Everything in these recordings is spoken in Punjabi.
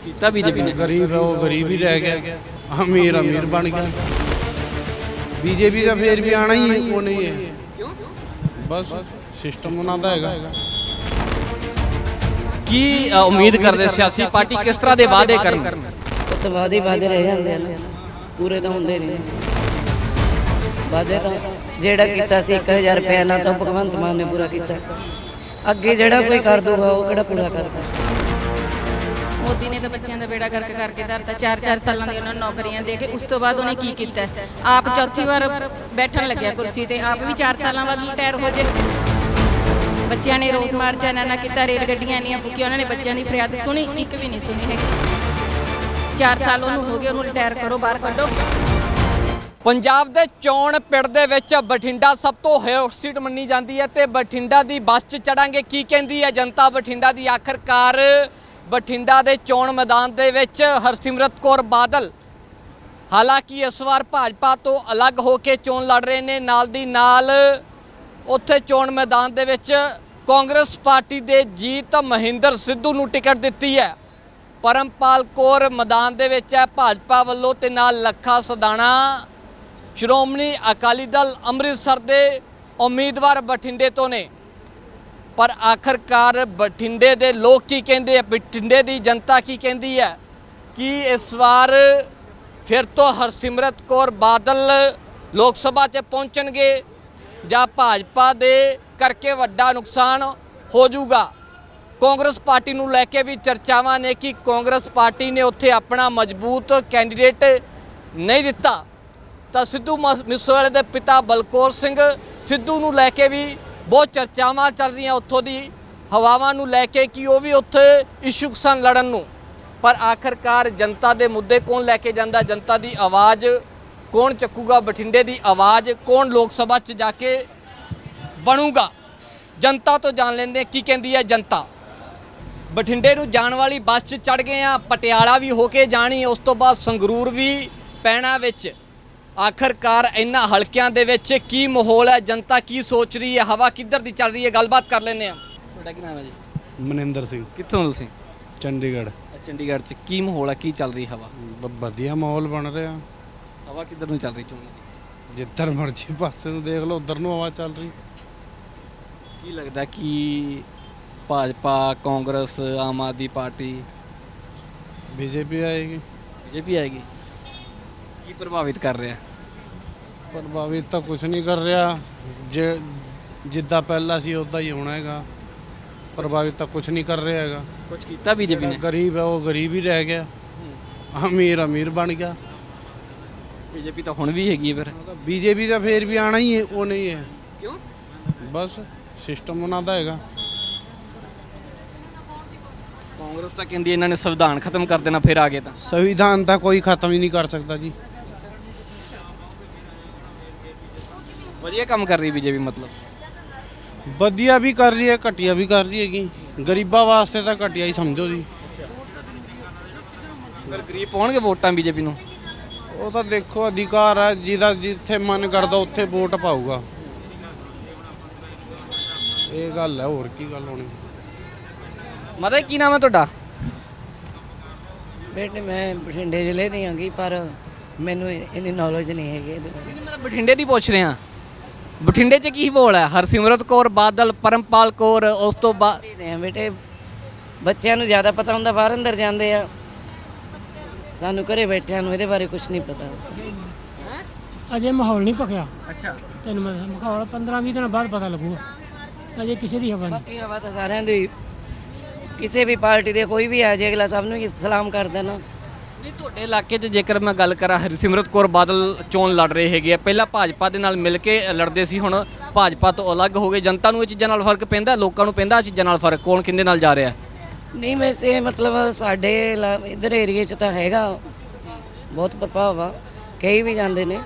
ਕੁਝ ਕੀਤਾ ਬੀਜੇਪੀ ਨੇ। ਗਰੀਬ ਹੈ ਉਹ ਗਰੀਬ ਹੀ ਰਹਿ ਗਿਆ। ਅਮੀਰ ਅਮੀਰ ਬਣ ਗਿਆ। ਬੀਜੇਪੀ ਦਾ ਫੇਰ ਵੀ ਆਣਾ ਹੀ ਹੈ ਉਹ ਨਹੀਂ ਹੈ। ਕਿਉਂ ਬਸ ਸਿਸਟਮ ਉਹਨਾਂ ਦਾ ਹੈਗਾ। ਕੀ ਉਮੀਦ ਕਰਦੇ ਸਿਆਸੀ ਪਾਰਟੀ ਕਿਸ ਤਰ੍ਹਾਂ ਦੇ ਵਾਅਦੇ ਕਰਨ ਉਹ ਤਾਂ ਵਾਅਦੇ ਹੀ ਵਾਅਦੇ ਰਹਿ ਜਾਂਦੇ ਨੇ। ਪੂਰੇ ਤਾਂ ਹੁੰਦੇ ਨਹੀਂ। ਵਾਅਦੇ ਤਾਂ ਜਿਹੜਾ ਕੀਤਾ ਸੀ 1000 ਰੁਪਏ ਨਾਲ ਤਾਂ ਭਗਵੰਤ ਮਾਨ ਨੇ ਪੂਰਾ ਕੀਤਾ। ਅੱਗੇ ਜਿਹੜਾ ਕੋਈ ਕਰ ਦੂਗਾ ਉਹ ਕਿਹੜਾ ਪੂਰਾ ਕਰਦਾ? ਮੋਦੀ ਨੇ ਤਾਂ ਬੱਚਿਆਂ ਦਾ ਬੇੜਾ ਕਰਕੇ ਕਰਕੇ ਧਰਤਾ 4-4 ਸਾਲਾਂ ਦੀ ਉਹਨਾਂ ਨੂੰ ਨੌਕਰੀਆਂ ਦੇ ਕੇ, ਉਸ ਤੋਂ ਬਾਅਦ ਉਹਨੇ ਕੀ ਕੀਤਾ? ਆਪ ਚੌਥੀ ਵਾਰ ਬੈਠਣ ਲੱਗਿਆ ਕੁਰਸੀ ਤੇ, ਆਪ ਵੀ 4 ਸਾਲਾਂ ਬਾਅਦ ਰਿਟਾਇਰ ਹੋ ਜੇ ਬੱਚਿਆਂ ਨੇ ਰੋਸ ਮਾਰਚ ਇਹਨਾਂ ਨਾ ਕੀਤਾ, ਰੇਲ ਗੱਡੀਆਂ ਇੰਨੀਆਂ ਫੁੱਕੀਆਂ, ਉਹਨਾਂ ਨੇ ਬੱਚਿਆਂ ਦੀ ਫਰਿਆਦ ਸੁਣੀ, ਇੱਕ ਵੀ ਨਹੀਂ ਸੁਣੀ ਹੈਗੀ। 4 ਸਾਲ ਉਹਨੂੰ ਹੋ ਗਏ, ਉਹਨੂੰ ਰਿਟਾਇਰ ਕਰੋ, ਬਾਹਰ ਕੱਢੋ। ਪੰਜਾਬ ਦੇ ਚੋਣ ਪਿੰਡ ਦੇ ਵਿੱਚ ਬਠਿੰਡਾ ਸਭ ਤੋਂ ਹੌਟ ਸੀਟ ਮੰਨੀ ਜਾਂਦੀ ਹੈ ਤੇ ਬਠਿੰਡਾ ਦੀ ਬੱਸ 'ਚ ਚੜਾਂਗੇ, ਕੀ ਕਹਿੰਦੀ ਹੈ ਜਨਤਾ ਬਠਿੰਡਾ ਦੀ ਆਖਰਕਾਰ? ਬਠਿੰਡਾ ਦੇ ਚੋਣ ਮੈਦਾਨ ਦੇ ਵਿੱਚ ਹਰਸਿਮਰਤ ਕੌਰ ਬਾਦਲ ਹਾਲਾਂਕਿ ਇਸ ਵਾਰ ਭਾਜਪਾ ਤੋਂ ਅਲੱਗ ਹੋ ਕੇ ਚੋਣ ਲੜ ਰਹੇ ਨੇ, ਨਾਲ ਦੀ ਨਾਲ ਉੱਥੇ ਚੋਣ ਮੈਦਾਨ ਦੇ ਵਿੱਚ ਕਾਂਗਰਸ ਪਾਰਟੀ ਦੇ ਜੀਤ ਮਹਿੰਦਰ ਸਿੱਧੂ ਨੂੰ ਟਿਕਟ ਦਿੱਤੀ ਹੈ। ਪਰਮਪਾਲ ਕੌਰ ਮੈਦਾਨ ਦੇ ਵਿੱਚ ਹੈ, ਭਾਜਪਾ ਵੱਲੋਂ ਤੇ ਨਾਲ ਲੱਖਾ ਸਦਾਣਾ, ਸ਼੍ਰੋਮਣੀ ਅਕਾਲੀ ਦਲ ਅੰਮ੍ਰਿਤਸਰ ਦੇ ਉਮੀਦਵਾਰ ਬਠਿੰਡੇ ਤੋਂ ਨੇ। ਪਰ ਆਖਰਕਾਰ ਬਠਿੰਡੇ ਦੇ ਲੋਕ ਕੀ ਕਹਿੰਦੇ ਆ? ਬਠਿੰਡੇ ਦੀ ਜਨਤਾ ਕੀ ਕਹਿੰਦੀ ਹੈ? ਕਿ ਇਸ ਵਾਰ ਫਿਰ ਤੋਂ ਹਰਸਿਮਰਤ ਕੌਰ ਬਾਦਲ ਲੋਕ ਸਭਾ 'ਚ ਪਹੁੰਚਣਗੇ ਜਾਂ ਭਾਜਪਾ ਦੇ ਕਰਕੇ ਵੱਡਾ ਨੁਕਸਾਨ ਹੋ ਜਾਊਗਾ? ਕਾਂਗਰਸ ਪਾਰਟੀ ਨੂੰ ਲੈ ਕੇ ਵੀ ਚਰਚਾਵਾਂ ਨੇ ਕਿ ਕਾਂਗਰਸ ਪਾਰਟੀ ਨੇ ਉੱਥੇ ਆਪਣਾ ਮਜ਼ਬੂਤ ਕੈਂਡੀਡੇਟ ਨਹੀਂ ਦਿੱਤਾ। ਤਾਂ ਸਿੱਧੂ ਮਸ- ਮੂਸੇਵਾਲੇ ਦੇ ਪਿਤਾ ਬਲਕੌਰ ਸਿੰਘ ਸਿੱਧੂ ਨੂੰ ਲੈ ਕੇ ਵੀ ਬਹੁਤ ਚਰਚਾਵਾਂ ਚੱਲ ਰਹੀਆਂ ਉੱਥੋਂ ਦੀ, ਹਵਾਵਾਂ ਨੂੰ ਲੈ ਕੇ ਕਿ ਉਹ ਵੀ ਉੱਥੇ ਇਸ਼ੂਕ ਸਨ ਲੜਨ ਨੂੰ। ਪਰ ਆਖਰਕਾਰ ਜਨਤਾ ਦੇ ਮੁੱਦੇ ਕੌਣ ਲੈ ਕੇ ਜਾਂਦਾ? ਜਨਤਾ ਦੀ ਆਵਾਜ਼ ਕੌਣ ਚੱਕੂਗਾ? ਬਠਿੰਡੇ ਦੀ ਆਵਾਜ਼ ਕੌਣ ਲੋਕ ਸਭਾ 'ਚ ਜਾ ਕੇ ਬਣੂਗਾ? ਜਨਤਾ ਤੋਂ ਜਾਣ ਲੈਂਦੇ ਕੀ ਕਹਿੰਦੀ ਹੈ ਜਨਤਾ? ਬਠਿੰਡੇ ਨੂੰ ਜਾਣ ਵਾਲੀ ਬੱਸ 'ਚ ਚੜ ਗਏ ਆ ਪਟਿਆਲਾ ਵੀ ਹੋ ਕੇ ਜਾਣੀ, ਉਸ ਤੋਂ ਬਾਅਦ ਸੰਗਰੂਰ ਵੀ ਪੈਣਾ ਵਿੱਚ। ਆਖਰਕਾਰ ਇਹਨਾਂ ਹਲਕਿਆਂ ਦੇ ਵਿੱਚ ਕੀ ਮਾਹੌਲ ਹੈ? ਜਨਤਾ ਕੀ ਸੋਚ ਰਹੀ ਹੈ? ਹਵਾ ਕਿੱਧਰ ਦੀ ਚੱਲ ਰਹੀ ਹੈ? ਗੱਲਬਾਤ ਕਰ ਲੈਂਦੇ ਆ ਤੁਹਾਡਾ ਕੀ ਨਾਮ ਹੈ ਜੀ? ਮਨਿੰਦਰ ਸਿੰਘ। ਕਿੱਥੋਂ ਤੁਸੀਂ? ਚੰਡੀਗੜ੍ਹ। ਚੰਡੀਗੜ੍ਹ 'ਚ ਕੀ ਮਾਹੌਲ ਹੈ? ਕੀ ਚੱਲ ਰਹੀ ਹਵਾ? ਵਧੀਆ ਮਾਹੌਲ ਬਣ ਰਿਹਾ। ਹਵਾ ਕਿੱਧਰ ਨੂੰ ਚੱਲ ਰਹੀ ਚੋਣ ਦੀ? ਜਿੱਧਰ ਮਰਜ਼ੀ ਪਾਸੇ ਨੂੰ ਦੇਖ ਲਓ ਉਧਰ ਨੂੰ ਹਵਾ ਚੱਲ ਰਹੀ। ਕੀ ਲੱਗਦਾ ਕਿ Bhajpa Congress Aam Aadmi party? BJP ਆਏਗੀ। ਬੀਜੇਪੀ ਆਏਗੀ। ਕੀ ਪ੍ਰਭਾਵਿਤ ਕਰ ਰਿਹਾ? ਪ੍ਰਭਾਵਿਤ ਤਾਂ ਕੁਝ ਨਹੀਂ ਕਰ ਰਿਹਾ। ਜੇ ਜਿੱਦਾਂ ਪਹਿਲਾਂ ਸੀ ਉਦਾਂ ਹੀ ਹੋਣਾ ਹੈਗਾ। ਪ੍ਰਭਾਵਿਤ ਤਾਂ ਕੁਝ ਨਹੀਂ ਕਰ ਰਿਹਾ ਹੈਗਾ। ਕੁਝ ਕੀਤਾ ਬੀਜੇਪੀ ਨੇ? ਗਰੀਬ ਹੈ ਉਹ ਗਰੀਬ ਹੀ ਰਹਿ ਗਿਆ। ਅਮੀਰ ਅਮੀਰ ਬਣ ਗਿਆ। ਬੀਜੇਪੀ ਤਾਂ ਹੁਣ ਵੀ ਹੈਗੀ ਹੈ ਫਿਰ। ਬੀਜੇਪੀ ਦਾ ਫੇਰ ਵੀ ਆਣਾ ਹੀ ਹੈ ਉਹ ਨਹੀਂ ਹੈ। ਕਿਉਂ? ਬਸ ਸਿਸਟਮ ਉਹਨਾਂ ਦਾ ਹੈਗਾ। ਕਾਂਗਰਸ ਤਾਂ ਕਹਿੰਦੀ ਇਹਨਾਂ ਨੇ ਸੰਵਿਧਾਨ ਖਤਮ ਕਰ ਦੇਣਾ ਫਿਰ ਆ ਗਏ ਤਾਂ। ਸੰਵਿਧਾਨ ਤਾਂ ਕੋਈ ਖਤਮ ਹੀ ਨਹੀਂ ਕਰ ਸਕਦਾ ਜੀ। ਵਧੀਆ ਕੰਮ ਕਰ ਰਹੀ ਬੀਜੇਪੀ ਮਤਲਬ? ਵਧੀਆ ਵੀ ਕਰ ਰਹੀ ਹੈ ਘਟੀਆ ਵੀ ਕਰ ਰਹੀ ਹੈਗੀ। ਗਰੀਬਾਂ ਵਾਸਤੇ ਤਾਂ ਘਟੀਆ ਹੀ ਸਮਝੋ ਜੀ। ਫਿਰ ਗਰੀਬ ਪਾਉਣਗੇ ਵੋਟਾਂ ਬੀਜੇਪੀ ਨੂੰ? ਉਹ ਤਾਂ ਦੇਖੋ ਅਧਿਕਾਰ ਹੈ ਜਿਹਦਾ ਜਿੱਥੇ ਮਨ ਕਰਦਾ ਉੱਥੇ ਵੋਟ ਪਾਊਗਾ। ਇਹ ਗੱਲ ਹੈ ਹੋਰ ਕੀ ਗੱਲ ਹੋਣੀ? ਮਤਲਬ ਕੀ ਨਾਮ ਹੈ ਤੁਹਾਡਾ? ਬੇਟੇ ਮੈਂ ਬਠਿੰਡੇ ਜ਼ਿਲ੍ਹੇ ਦੀ ਆਂਗੀ ਪਰ ਮੈਨੂੰ ਇੰਨੀ ਨੌਲੇਜ ਨਹੀਂ ਹੈਗੀ ਇਹਦੇ ਬਾਰੇ। ਬਠਿੰਡੇ ਦੀ ਪੁੱਛ ਰਿਹਾ ਬਠਿੰਡੇ 'ਚ ਕੀ ਬੋਲ ਹੈ? ਹਰਸਿਮਰਤ ਕੌਰ ਬਾਦਲ ਪਰਮਪਾਲ ਕੌਰ ਉਸ ਤੋਂ ਬਾਅਦ ਆ ਬੇਟੇ ਬੱਚਿਆਂ ਨੂੰ ਜ਼ਿਆਦਾ ਪਤਾ ਹੁੰਦਾ ਬਾਹਰ ਅੰਦਰ ਜਾਂਦੇ ਆ। ਸਾਨੂੰ ਘਰੇ ਬੈਠਿਆਂ ਨੂੰ ਇਹਦੇ ਬਾਰੇ ਕੁਝ ਨਹੀਂ ਪਤਾ। ਅਜੇ ਮਾਹੌਲ ਨਹੀਂ ਪਕਿਆ ਅੱਛਾ। ਤੈਨੂੰ ਮੈਂ ਮਾਹੌਲ 15 20 ਦਿਨ ਬਾਅਦ ਪਤਾ ਲੱਗੂਗਾ। ਅਜੇ ਕਿਸੇ ਦੀ ਹਵਾ ਨਹੀਂ। ਬਾਕੀ ਹਵਾ ਤਾਂ ਸਾਰਿਆਂ ਦੀ ਕਿਸੇ ਵੀ ਪਾਰਟੀ ਦੇ ਕੋਈ ਵੀ ਆ ਜੇ ਅਗਲਾ ਸਭ ਨੂੰ ਸਲਾਮ ਕਰਦਾ ਨਾ ਨਹੀਂ ਤੁਹਾਡੇ ਇਲਾਕੇ 'ਚ ਜੇਕਰ ਮੈਂ ਗੱਲ ਕਰਾਂ ਹਰਸਿਮਰਤ ਕੌਰ ਬਾਦਲ ਚੋਣ ਲੜ ਰਹੇ ਹੈਗੇ ਆ। ਪਹਿਲਾਂ ਭਾਜਪਾ ਦੇ ਨਾਲ ਮਿਲ ਕੇ ਲੜਦੇ ਸੀ ਹੁਣ ਭਾਜਪਾ ਤੋਂ ਅਲੱਗ ਹੋ ਗਏ। ਜਨਤਾ ਨੂੰ ਇਹ ਚੀਜ਼ਾਂ ਨਾਲ ਫ਼ਰਕ ਪੈਂਦਾ ਲੋਕਾਂ ਨੂੰ ਪੈਂਦਾ ਇਹ ਚੀਜ਼ਾਂ ਨਾਲ ਫ਼ਰਕ? ਕੌਣ ਕਿੰਦੇ ਨਾਲ ਜਾ ਰਿਹਾ? ਨਹੀਂ ਵੈਸੇ ਮਤਲਬ ਸਾਡੇ ਇਲਾ- ਇੱਧਰ ਏਰੀਏ 'ਚ ਤਾਂ ਹੈਗਾ। ਬਹੁਤ ਪ੍ਰਭਾਵ ਆ। ਕਈ ਵੀ ਜਾਂਦੇ ਨੇ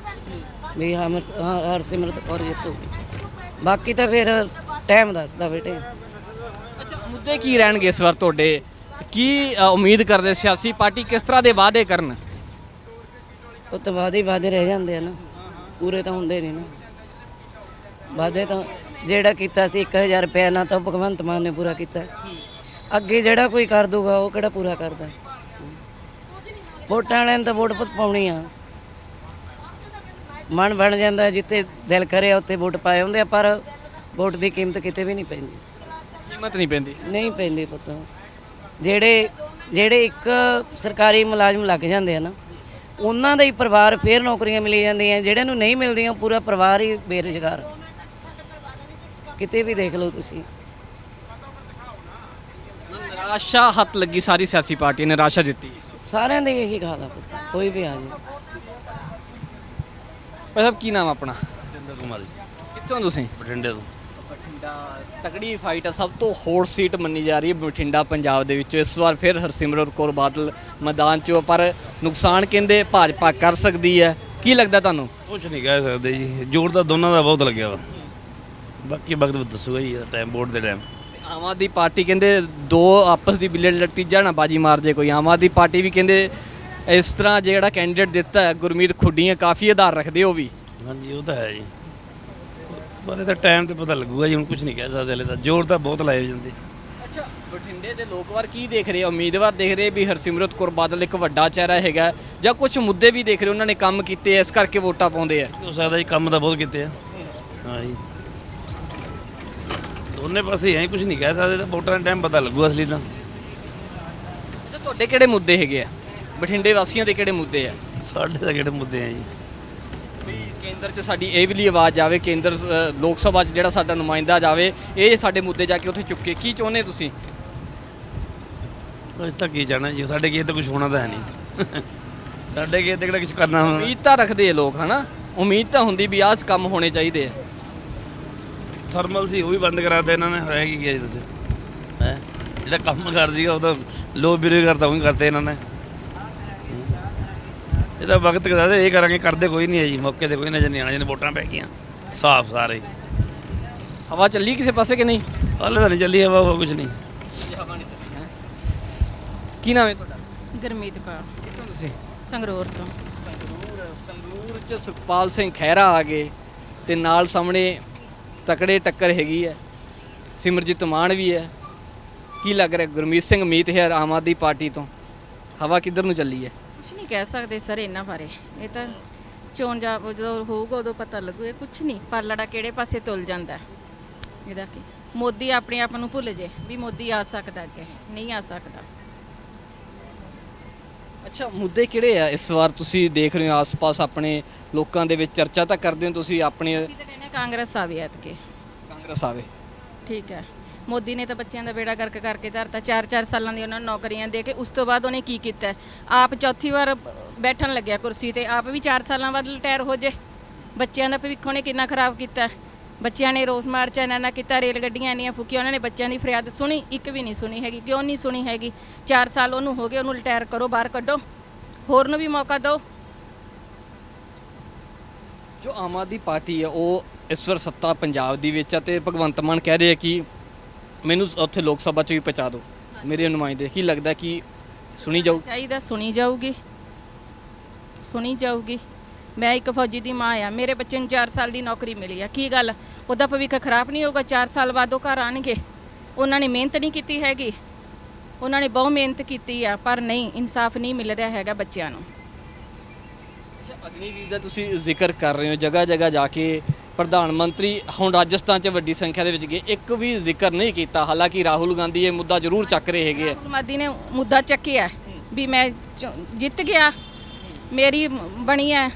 ਵੀ ਹਮ ਹਾਂ ਹਰਸਿਮਰਤ ਕੌਰ ਜਿੱਤੂ। ਬਾਕੀ ਤਾਂ ਫਿਰ ਟਾਈਮ ਦੱਸਦਾ ਬੇਟੇ। ਅੱਛਾ ਮੁੱਦੇ ਕੀ ਰਹਿਣਗੇ ਇਸ ਵਾਰ ਤੁਹਾਡੇ ਕੀ ਅ, ਉਮੀਦ ਕਰਦੇ ਸਿਆਸੀ ਪਾਰਟੀ ਕਿਸ ਤਰ੍ਹਾਂ ਦੇ ਵਾਅਦੇ ਕਰਨ? ਉਹ ਤਾਂ ਵਾਅਦੇ ਹੀ ਵਾਅਦੇ ਰਹਿ ਜਾਂਦੇ ਆ ਨਾ। ਪੂਰੇ ਤਾਂ ਹੁੰਦੇ ਨਹੀਂ ਨਾ। ਵਾਅਦੇ ਤਾਂ ਜਿਹੜਾ ਕੀਤਾ ਸੀ 1000 ਰੁਪਏ ਨਾਲ ਤਾਂ ਭਗਵੰਤ ਮਾਨ ਨੇ ਪੂਰਾ ਕੀਤਾ। ਅੱਗੇ ਜਿਹੜਾ ਕੋਈ ਕਰ ਦੂਗਾ ਉਹ ਕਿਹੜਾ ਪੂਰਾ ਕਰਦਾ? ਵੋਟਾਂ ਵਾਲਿਆਂ ਨੂੰ ਤਾਂ ਵੋਟ ਪਾਉਣੀ ਆ। ਮਨ ਬਣ ਜਾਂਦਾ ਜਿੱਥੇ ਦਿਲ ਕਰੇ ਉੱਥੇ ਵੋਟ ਪਾਏ ਹੁੰਦੇ ਆ ਪਰ ਵੋਟ ਦੀ ਕੀਮਤ ਕਿਤੇ ਵੀ ਨਹੀਂ ਪੈਂਦੀ। ਕੀਮਤ ਨਹੀਂ ਪੈਂਦੀ। ਨਹੀਂ ਪੈਂਦੀ ਪੁੱਤ। ਜਿਹੜੇ ਜਿਹੜੇ ਇੱਕ ਸਰਕਾਰੀ ਮੁਲਾਜ਼ਮ ਲੱਗ ਜਾਂਦੇ ਆ ਨਾ ਉਹਨਾਂ ਦਾ ਹੀ ਪਰਿਵਾਰ ਫੇਰ ਨੌਕਰੀਆਂ ਮਿਲੀ ਜਾਂਦੀਆਂ ਜਿਹੜਿਆਂ ਨੂੰ ਨਹੀਂ ਮਿਲਦੀਆਂ ਪੂਰਾ ਪਰਿਵਾਰ ਹੀ ਬੇਰੁਜ਼ਗਾਰ। ਕਿਤੇ ਵੀ ਦੇਖ ਲਓ ਤੁਸੀਂ। ਨਿਰਾਸ਼ਾ ਹੱਥ ਲੱਗੀ ਸਾਰੀ ਸਿਆਸੀ ਪਾਰਟੀ ਨੇ ਨਿਰਾਸ਼ਾ ਦਿੱਤੀ ਸਾਰਿਆਂ ਦੇ ਇਹੀ ਹਾਲ ਆ ਪੁੱਤ ਕੋਈ ਵੀ ਆ ਜੇ। ਭਾਈ ਸਾਹਿਬ ਕੀ ਨਾਮ ਆਪਣਾ? ਜਿੰਦਰ ਕੁਮਾਰ ਜੀ। ਕਿੱਥੋਂ ਤੁਸੀਂ? ਬਠਿੰਡੇ ਤੋਂ। ਬਠਿੰਡਾ ਤਕੜੀ ਫਾਈਟ ਸਭ ਤੋਂ ਹੌਟ ਸੀਟ ਮੰਨੀ ਜਾ ਰਹੀ ਹੈ ਬਠਿੰਡਾ ਪੰਜਾਬ ਦੇ ਵਿੱਚ। ਇਸ ਵਾਰ ਫਿਰ ਹਰਸਿਮਰਤ ਕੌਰ ਬਾਦਲ ਮੈਦਾਨ 'ਚ ਪਰ ਨੁਕਸਾਨ ਕਹਿੰਦੇ ਭਾਜਪਾ ਕਰ ਸਕਦੀ ਹੈ। ਕੀ ਲੱਗਦਾ ਤੁਹਾਨੂੰ? ਕੁਝ ਨਹੀਂ ਕਹਿ ਸਕਦੇ ਜੀ। ਜੋਰ ਤਾਂ ਦੋਨਾਂ ਦਾ ਬਹੁਤ ਲੱਗਿਆ ਵਾ। ਬਾਕੀ ਵਕਤ ਦੱਸੂਗਾ ਜੀ ਟਾਈਮ ਬੋਰਡ ਦੇ ਟਾਈਮ ਆਮ ਆਦਮੀ ਪਾਰਟੀ ਕਹਿੰਦੇ ਦੋ ਆਪਸ ਦੀ ਬਿੱਲੇ ਲੜਤੀ ਜਾਣਾ ਬਾਜੀ ਮਾਰ ਜੇ ਕੋਈ। ਆਮ ਆਦਮੀ ਪਾਰਟੀ ਵੀ ਕਹਿੰਦੇ ਇਸ ਤਰ੍ਹਾਂ ਜਿਹੜਾ ਕੈਂਡੀਡੇਟ ਦਿੱਤਾ ਹੈ ਗੁਰਮੀਤ ਖੁੱਡੀਆਂ ਕਾਫੀ ਆਧਾਰ ਰੱਖਦੇ ਹੋ ਵੀ। ਹਾਂਜੀ ਉਹ ਤਾਂ ਹੈ ਜੀ। ਇਹ ਤਾਂ ਟਾਈਮ ਤੇ ਪਤਾ ਲੱਗੂਗਾ ਜੀ ਹੁਣ ਕੁਝ ਨਹੀਂ ਕਹਿ ਸਕਦੇ ਹਲੇ ਤਾਂ। ਜੋਰ ਤਾਂ ਬਹੁਤ ਲਾਏ ਜਾਂਦੇ। ਅੱਛਾ ਬਠਿੰਡੇ ਦੇ ਲੋਕਵਾਰ ਕੀ ਦੇਖ ਰਹੇ ਆ? ਉਮੀਦਵਾਰ ਦੇਖ ਰਹੇ ਵੀ ਹਰਸਿਮਰਤ ਕੌਰ ਬਾਦਲ ਇੱਕ ਵੱਡਾ ਚਿਹਰਾ ਹੈਗਾ ਜਾਂ ਕੁਝ ਮੁੱਦੇ ਵੀ ਦੇਖ ਰਹੇ ਉਹਨਾਂ ਨੇ ਕੰਮ ਕੀਤੇ ਐ ਇਸ ਕਰਕੇ ਵੋਟਾਂ ਪਾਉਂਦੇ ਆ। ਹੋ ਸਕਦਾ ਜੀ ਕੰਮ ਤਾਂ ਬਹੁਤ ਕੀਤੇ ਆ। ਹਾਂ ਜੀ। ਦੋਨੇ ਪਾਸੇ ਹੈ ਕੁਝ ਨਹੀਂ ਕਹਿ ਸਕਦੇ ਤਾਂ ਵੋਟਾਂ ਦਾ ਟਾਈਮ ਪਤਾ ਲੱਗੂ ਅਸਲੀ ਤਾਂ। ਅੱਛਾ ਤੁਹਾਡੇ ਕਿਹੜੇ ਮੁੱਦੇ ਹੈਗੇ ਆ? ਬਠਿੰਡੇ ਵਾਸੀਆਂ ਦੇ ਕਿਹੜੇ ਮੁੱਦੇ ਆ? ਸਾਡੇ ਤਾਂ ਕਿਹੜੇ ਮੁੱਦੇ ਆ ਜੀ? ਵੀ ਕੇਂਦਰ 'ਚ ਸਾਡੀ ਇਹ ਵੀ ਲਈ ਆਵਾਜ਼ ਜਾਵੇ ਕੇਂਦਰ ਅ, ਲੋਕ ਸਭਾ 'ਚ ਜਿਹੜਾ ਸਾਡਾ ਨੁਮਾਇੰਦਾ ਜਾਵੇ ਇਹ ਸਾਡੇ ਮੁੱਦੇ ਜਾ ਕੇ ਉੱਥੇ ਚੁੱਕੇ। ਕੀ ਚਾਹੁੰਦੇ ਤੁਸੀਂ? ਅਸੀਂ ਤਾਂ ਕੀ ਚਾਹਣਾ ਜੀ ਸਾਡੇ ਕੀ ਤਾਂ ਕੁਝ ਹੋਣਾ ਤਾਂ ਹੈ ਨਹੀਂ। ਸਾਡੇ ਕੀ ਤੇ ਕਿਹੜਾ ਕੁਝ ਕਰਨਾ ਹੋਣਾ? ਉਮੀਦ ਤਾਂ ਰੱਖਦੇ ਆ ਲੋਕ ਹਨਾ? ਉਮੀਦ ਤਾਂ ਹੁੰਦੀ ਵੀ ਆਹ ਕੰਮ ਹੋਣੇ ਚਾਹੀਦੇ ਆ। ਥਰਮਲ ਸੀ ਉਹ ਵੀ ਬੰਦ ਕਰਾਤੇ ਇਹਨਾਂ ਨੇ ਹੋਇਆ ਕੀ ਗਿਆ ਜੀ ਤੁਸੀਂ? ਹੈ? ਜਿਹੜਾ ਕੰਮ ਕਰ ਸੀਗਾ ਉਹ ਤਾਂ ਲੋ ਬੇਰੁਜ਼ਗਾਰ ਤਾਂ ਉਹ ਹੀ ਕਰਤੇ ਇਹਨਾਂ ਨੇ। ਇਹਦਾ ਵਕਤ ਕਹਦਾ ਇਹ ਕਰਾਂਗੇ ਕਰਦੇ ਕੋਈ ਨਹੀਂ ਹੈ ਜੀ ਮੌਕੇ ਤੇ ਕੋਈ ਨਜ਼ਰ ਨਹੀਂ ਆਣਾ ਜਿਹਨੇ ਵੋਟਾਂ ਪੈ ਗਈਆਂ ਸਾਫ਼ ਸਾਰੇ। ਹਵਾ ਚੱਲੀ ਕਿਸੇ ਪਾਸੇ ਕਿ ਨਹੀਂ? ਹਾਲੇ ਤਾਂ ਨਹੀਂ ਚੱਲੀ ਹਵਾ ਉਹ ਕੁਝ ਨਹੀਂ। ਕੀ ਨਾਮ ਹੈ ਤੁਹਾਡਾ? ਗਰਮੀਤ ਕੌਰ। ਕਿੱਥੋਂ ਤੁਸੀਂ? ਸੰਗਰੂਰ ਤੋਂ। ਸੰਗਰੂਰ ਸੰਗਰੂਰ ਚ ਸੁਖਪਾਲ ਸਿੰਘ ਖਹਿਰਾ ਆ ਗਏ ਤੇ ਨਾਲ ਸਾਹਮਣੇ ਤਕੜੇ ਟੱਕਰ ਹੈਗੀ ਹੈ। ਸਿਮਰਜੀਤ ਮਾਨ ਵੀ ਹੈ। ਕੀ ਲੱਗ ਰਿਹਾ? ਗੁਰਮੀਤ ਸਿੰਘ ਮੀਤ ਹੈ ਆਮ ਆਦਮੀ ਪਾਰਟੀ ਤੋਂ। ਹਵਾ ਕਿੱਧਰ ਨੂੰ ਚੱਲੀ ਹੈ? ਕੁਝ ਨਹੀਂ ਕਹਿ ਸਕਦੇ ਸਰ ਇਹਨਾਂ ਬਾਰੇ। ਇਹ ਤਾਂ ਚੋਣ ਜਾ ਜਦੋਂ ਹੋਊਗਾ ਉਦੋਂ ਪਤਾ ਲੱਗੂ ਇਹ ਕੁਝ ਨਹੀਂ। ਪਰਲੜਾ ਕਿਹੜੇ ਪਾਸੇ ਤੁਲ ਜਾਂਦਾ। ਹੈ। ਇਹਦਾ ਕੀ? ਮੋਦੀ ਆਪਣੇ ਆਪ ਨੂੰ ਭੁੱਲ ਜੇ ਵੀ ਮੋਦੀ ਆ ਸਕਦਾ ਅੱਗੇ ਨਹੀਂ ਆ ਸਕਦਾ। ਅੱਛਾ ਮੁੱਦੇ ਕਿਹੜੇ ਆ? ਇਸ ਵਾਰ ਤੁਸੀਂ ਦੇਖ ਰਹੇ ਹੋ ਆਸ-ਪਾਸ ਆਪਣੇ ਲੋਕਾਂ ਦੇ ਵਿੱਚ ਚਰਚਾ ਤਾਂ ਕਰਦੇ ਹੋ ਤੁਸੀਂ ਆਪਣੇ ਅਸੀਂ ਤਾਂ ਕਹਿੰਦੇ ਹਾਂ ਕਾਂਗਰਸ ਆਵੇ ਐਤਕੇ। ਕਾਂਗਰਸ ਆਵੇ। ਠੀਕ ਹੈ। ਮੋਦੀ ਨੇ ਤਾਂ ਬੱਚਿਆਂ ਦਾ ਬੇੜਾ ਗਰਕ ਕਰਕੇ ਧਰਤਾ 4-4 ਸਾਲਾਂ ਦੀ ਉਹਨਾਂ ਨੂੰ ਨੌਕਰੀਆਂ ਦੇ ਕੇ ਉਸ ਤੋਂ ਬਾਅਦ ਉਹਨੇ ਕੀ ਕੀਤਾ ਹੈ? ਆਪ ਚੌਥੀ ਵਾਰ ਬੈਠਣ ਲੱਗਿਆ ਕੁਰਸੀ ਤੇ, ਆਪ ਵੀ 4 ਸਾਲਾਂ ਬਾਅਦ ਰਿਟਾਇਰ ਹੋ ਜੇ ਬੱਚਿਆਂ ਦਾ ਭਵਿੱਖ ਉਹਨੇ ਕਿੰਨਾ ਖਰਾਬ ਕੀਤਾ ਹੈ? ਬੱਚਿਆਂ ਨੇ ਰੋਸ ਮਾਰਚ ਇਹਨਾਂ ਨਾ ਕੀਤਾ, ਰੇਲ ਗੱਡੀਆਂ ਇੰਨੀਆਂ ਫੂਕੀਆਂ, ਉਹਨਾਂ ਨੇ ਬੱਚਿਆਂ ਦੀ ਫਰਿਆਦ ਸੁਣੀ, ਇੱਕ ਵੀ ਨਹੀਂ ਸੁਣੀ ਹੈਗੀ, ਕਿਉਂ ਨਹੀਂ ਸੁਣੀ ਹੈਗੀ 4 ਸਾਲ ਉਹਨੂੰ ਹੋ ਗਏ, ਉਹਨੂੰ ਰਿਟਾਇਰ ਕਰੋ, ਬਾਹਰ ਕੱਢੋ ਹੋਰ ਨੂੰ ਵੀ ਮੌਕਾ ਦਿਓ ਜੋ ਆਮ ਆਦਮੀ ਪਾਰਟੀ ਹੈ, ਉਹ ਇਸ ਵਾਰ ਸੱਤਾ ਪੰਜਾਬ ਦੀ ਵਿੱਚ ਆ ਤੇ ਭਗਵੰਤ ਮਾਨ ਕਹਿ ਰਹੇ ਆ ਕਿ ਮੈਨੂੰ ਉੱਥੇ ਲੋਕ ਸਭਾ 'ਚ ਵੀ ਪਹੁੰਚਾ ਦਿਓ। ਮੇਰੇ ਨੁਮਾਇੰਦੇ ਕੀ ਲੱਗਦਾ ਕਿ ਸੁਣੀ ਜਾਊ ਚਾਹੀਦਾ ਸੁਣੀ ਜਾਊਗੀ। ਸੁਣੀ ਜਾਊਗੀ। ਮੈਂ ਇੱਕ ਫੌਜੀ ਦੀ ਮਾਂ ਆ। ਮੇਰੇ ਬੱਚੇ ਨੂੰ 4 ਸਾਲ ਦੀ ਨੌਕਰੀ ਮਿਲੀ ਆ। ਕੀ ਗੱਲ? ਉਹਦਾ ਭਵਿੱਖ ਖਰਾਬ ਨਹੀਂ ਹੋਊਗਾ? 4 ਸਾਲ ਬਾਅਦ ਉਹ ਘਰ ਆਣਗੇ ਉਹਨਾਂ ਨੇ ਮਿਹਨਤ ਨਹੀਂ ਕੀਤੀ ਹੈਗੀ। ਉਹਨਾਂ ਨੇ ਬਹੁਤ ਮਿਹਨਤ ਕੀਤੀ ਆ ਪਰ ਨਹੀਂ ਇਨਸਾਫ ਨਹੀਂ ਮਿਲ ਰਿਹਾ ਹੈਗਾ ਬੱਚਿਆਂ ਨੂੰ। ਅੱਛਾ ਅਗਨੀਵੀਰ ਦਾ ਤੁਸੀਂ ਜ਼ਿਕਰ ਕਰ ਰਹੇ ਹੋ। ਜਗ੍ਹਾ ਜਗ੍ਹਾ ਜਾ ਕੇ ਪ੍ਰਧਾਨ ਮੰਤਰੀ ਹੁਣ ਰਾਜਸਥਾਨ 'ਚ ਵੱਡੀ ਸੰਖਿਆ ਦੇ ਵਿੱਚ ਗਏ। ਇੱਕ ਵੀ ਜ਼ਿਕਰ ਨਹੀਂ ਕੀਤਾ। ਹਾਲਾਂਕਿ ਰਾਹੁਲ ਗਾਂਧੀ ਇਹ ਮੁੱਦਾ ਜ਼ਰੂਰ ਚੱਕ ਰਹੇ ਹੈਗੇ ਆ। ਗਾਂਧੀ ਨੇ ਮੁੱਦਾ ਚੱਕਿਆ ਵੀ ਮੈਂ ਜਿੱਤ ਗਿਆ ਮੇਰੀ ਬਣੀ ਹੈ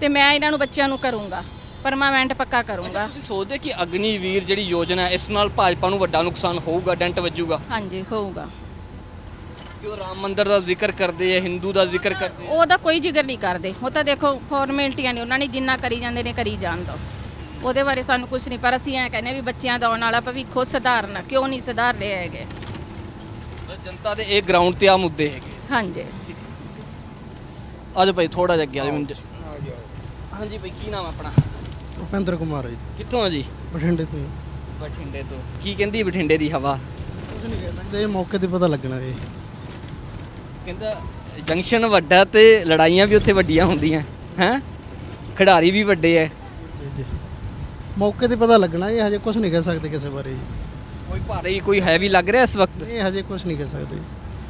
ਤੇ ਮੈਂ ਇਹਨਾਂ ਨੂੰ ਬੱਚਿਆਂ ਨੂੰ ਕਰੂੰਗਾ ਪਰਮਾਨੈਂਟ ਪੱਕਾ ਕਰੂੰਗਾ। ਤੁਸੀਂ ਸੋਚਦੇ ਕਿ ਅਗਨੀਵੀਰ ਜਿਹੜੀ ਯੋਜਨਾ ਇਸ ਨਾਲ ਭਾਜਪਾ ਨੂੰ ਵੱਡਾ ਨੁਕਸਾਨ ਹੋਊਗਾ ਡੈਂਟ ਵੱਜੂਗਾ? ਹਾਂਜੀ ਹੋਊਗਾ। ਕਿ ਉਹ ਰਾਮ ਮੰਦਿਰ ਦਾ ਜ਼ਿਕਰ ਕਰਦੇ ਆ ਹਿੰਦੂ ਦਾ ਜ਼ਿਕਰ ਕਰਦੇ ਉਹਦਾ ਕੋਈ ਜ਼ਿਕਰ ਨਹੀਂ ਕਰਦੇ। ਉਹ ਤਾਂ ਦੇਖੋ ਫਾਰਮੈਲਿਟੀਆਂ ਨੇ ਉਹਨਾਂ ਨੇ ਜਿੰਨਾ ਕਰੀ ਜਾਂਦੇ ਨੇ ਕਰੀ ਜਾਣ ਦੋ। ਉਹਦੇ ਬਾਰੇ ਸਾਨੂੰ ਕੁਝ ਨਹੀਂ ਪਰ ਅਸੀਂ ਐ ਕਹਿੰਦੇ ਵੀ ਬੱਚਿਆਂ ਦਾ ਆਉਣ ਵਾਲਾ ਭਵਿੱਖ ਉਹ ਸੁਧਾਰਨਾ ਕਿਉਂ ਨਹੀਂ ਸੁਧਾਰ ਰਹੇ ਹੈਗੇ? ਜਨਤਾ ਦੇ ਇਹ ਗਰਾਊਂਡ ਤੇ ਆ ਮੁੱਦੇ ਹੈਗੇ। ਹਾਂਜੀ। ਅੱਜ ਭਾਈ ਥੋੜਾ ਜਿਹਾ ਅੱਗੇ ਆ ਜਾਓ ਮਿੰਟ। ਹਾਂਜੀ ਭਾਈ ਕੀ ਨਾਮ ਆਪਣਾ? ਭੁਪਿੰਦਰ ਕੁਮਾਰ ਜੀ। ਕਿੱਥੋਂ ਆ ਜੀ? ਬਠਿੰਡੇ ਤੋਂ। ਬਠਿੰਡੇ ਤੋਂ। ਕੀ ਕਹਿੰਦੀ ਹੈ ਬਠਿੰਡੇ ਦੀ ਹਵਾ? ਕੁਝ ਨਹੀਂ ਕਹਿ ਸਕਦੇ ਇਹ ਮੌਕੇ ਤੇ ਪਤਾ ਲੱਗਣਾ ਇਹ ਕਹਿੰਦਾ ਜੰਕਸ਼ਨ ਵੱਡਾ ਤੇ ਲੜਾਈਆਂ ਵੀ ਉੱਥੇ ਵੱਡੀਆਂ ਹੁੰਦੀਆਂ ਹੈ? ਖਿਡਾਰੀ ਵੀ ਵੱਡੇ ਐ। ਮੌਕੇ ਤੇ ਪਤਾ ਲੱਗਣਾ ਇਹ ਹਜੇ ਕੁਝ ਨਹੀਂ ਕਹਿ ਸਕਦੇ ਕਿਸੇ ਬਾਰੇ ਜੀ। ਕੋਈ ਭਾਰੀ ਕੋਈ ਹੈਵੀ ਲੱਗ ਰਿਹਾ ਇਸ ਵਕਤ? ਇਹ ਹਜੇ ਕੁਝ ਨਹੀਂ ਕਹਿ ਸਕਦੇ।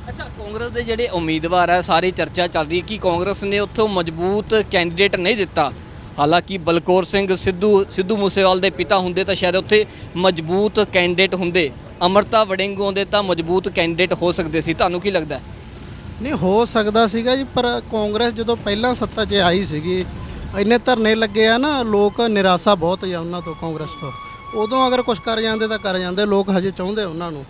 ਅੱਛਾ ਕਾਂਗਰਸ ਦੇ ਜਿਹੜੇ ਉਮੀਦਵਾਰ ਆ ਸਾਰੀ ਚਰਚਾ ਚੱਲ ਰਹੀ ਕਿ ਕਾਂਗਰਸ ਨੇ ਉੱਥੋਂ ਮਜ਼ਬੂਤ ਕੈਂਡੀਡੇਟ ਨਹੀਂ ਦਿੱਤਾ। ਹਾਲਾਂਕਿ ਬਲਕੌਰ ਸਿੰਘ ਸਿੱਧੂ ਸਿੱਧੂ ਮੂਸੇਵਾਲ ਦੇ ਪਿਤਾ ਹੁੰਦੇ ਤਾਂ ਸ਼ਾਇਦ ਉੱਥੇ ਮਜ਼ਬੂਤ ਕੈਂਡੀਡੇਟ ਹੁੰਦੇ। ਅਮਰਤਾ ਵੜਿੰਗ ਹੁੰਦੇ ਤਾਂ ਮਜ਼ਬੂਤ ਕੈਂਡੀਡੇਟ ਹੋ ਸਕਦੇ ਸੀ। ਤੁਹਾਨੂੰ ਕੀ ਲੱਗਦਾ ਹੈ? ਨਹੀਂ ਹੋ ਸਕਦਾ ਸੀਗਾ ਜੀ ਪਰ ਕਾਂਗਰਸ ਜਦੋਂ ਪਹਿਲਾਂ ਸੱਤਾ 'ਚ ਆਈ ਸੀਗੀ ਇੰਨੇ ਧਰਨੇ ਲੱਗੇ ਆ ਨਾ, ਲੋਕ ਨਿਰਾਸ਼ਾ ਬਹੁਤ ਆ ਉਹਨਾਂ ਤੋਂ, ਕਾਂਗਰਸ ਤੋਂ। ਉਦੋਂ ਅਗਰ ਕੁਝ ਕਰ ਜਾਂਦੇ ਤਾਂ ਕਰ ਜਾਂਦੇ, ਲੋਕ ਹਜੇ ਚਾਹੁੰਦੇ ਉਹਨਾਂ ਨੂੰ।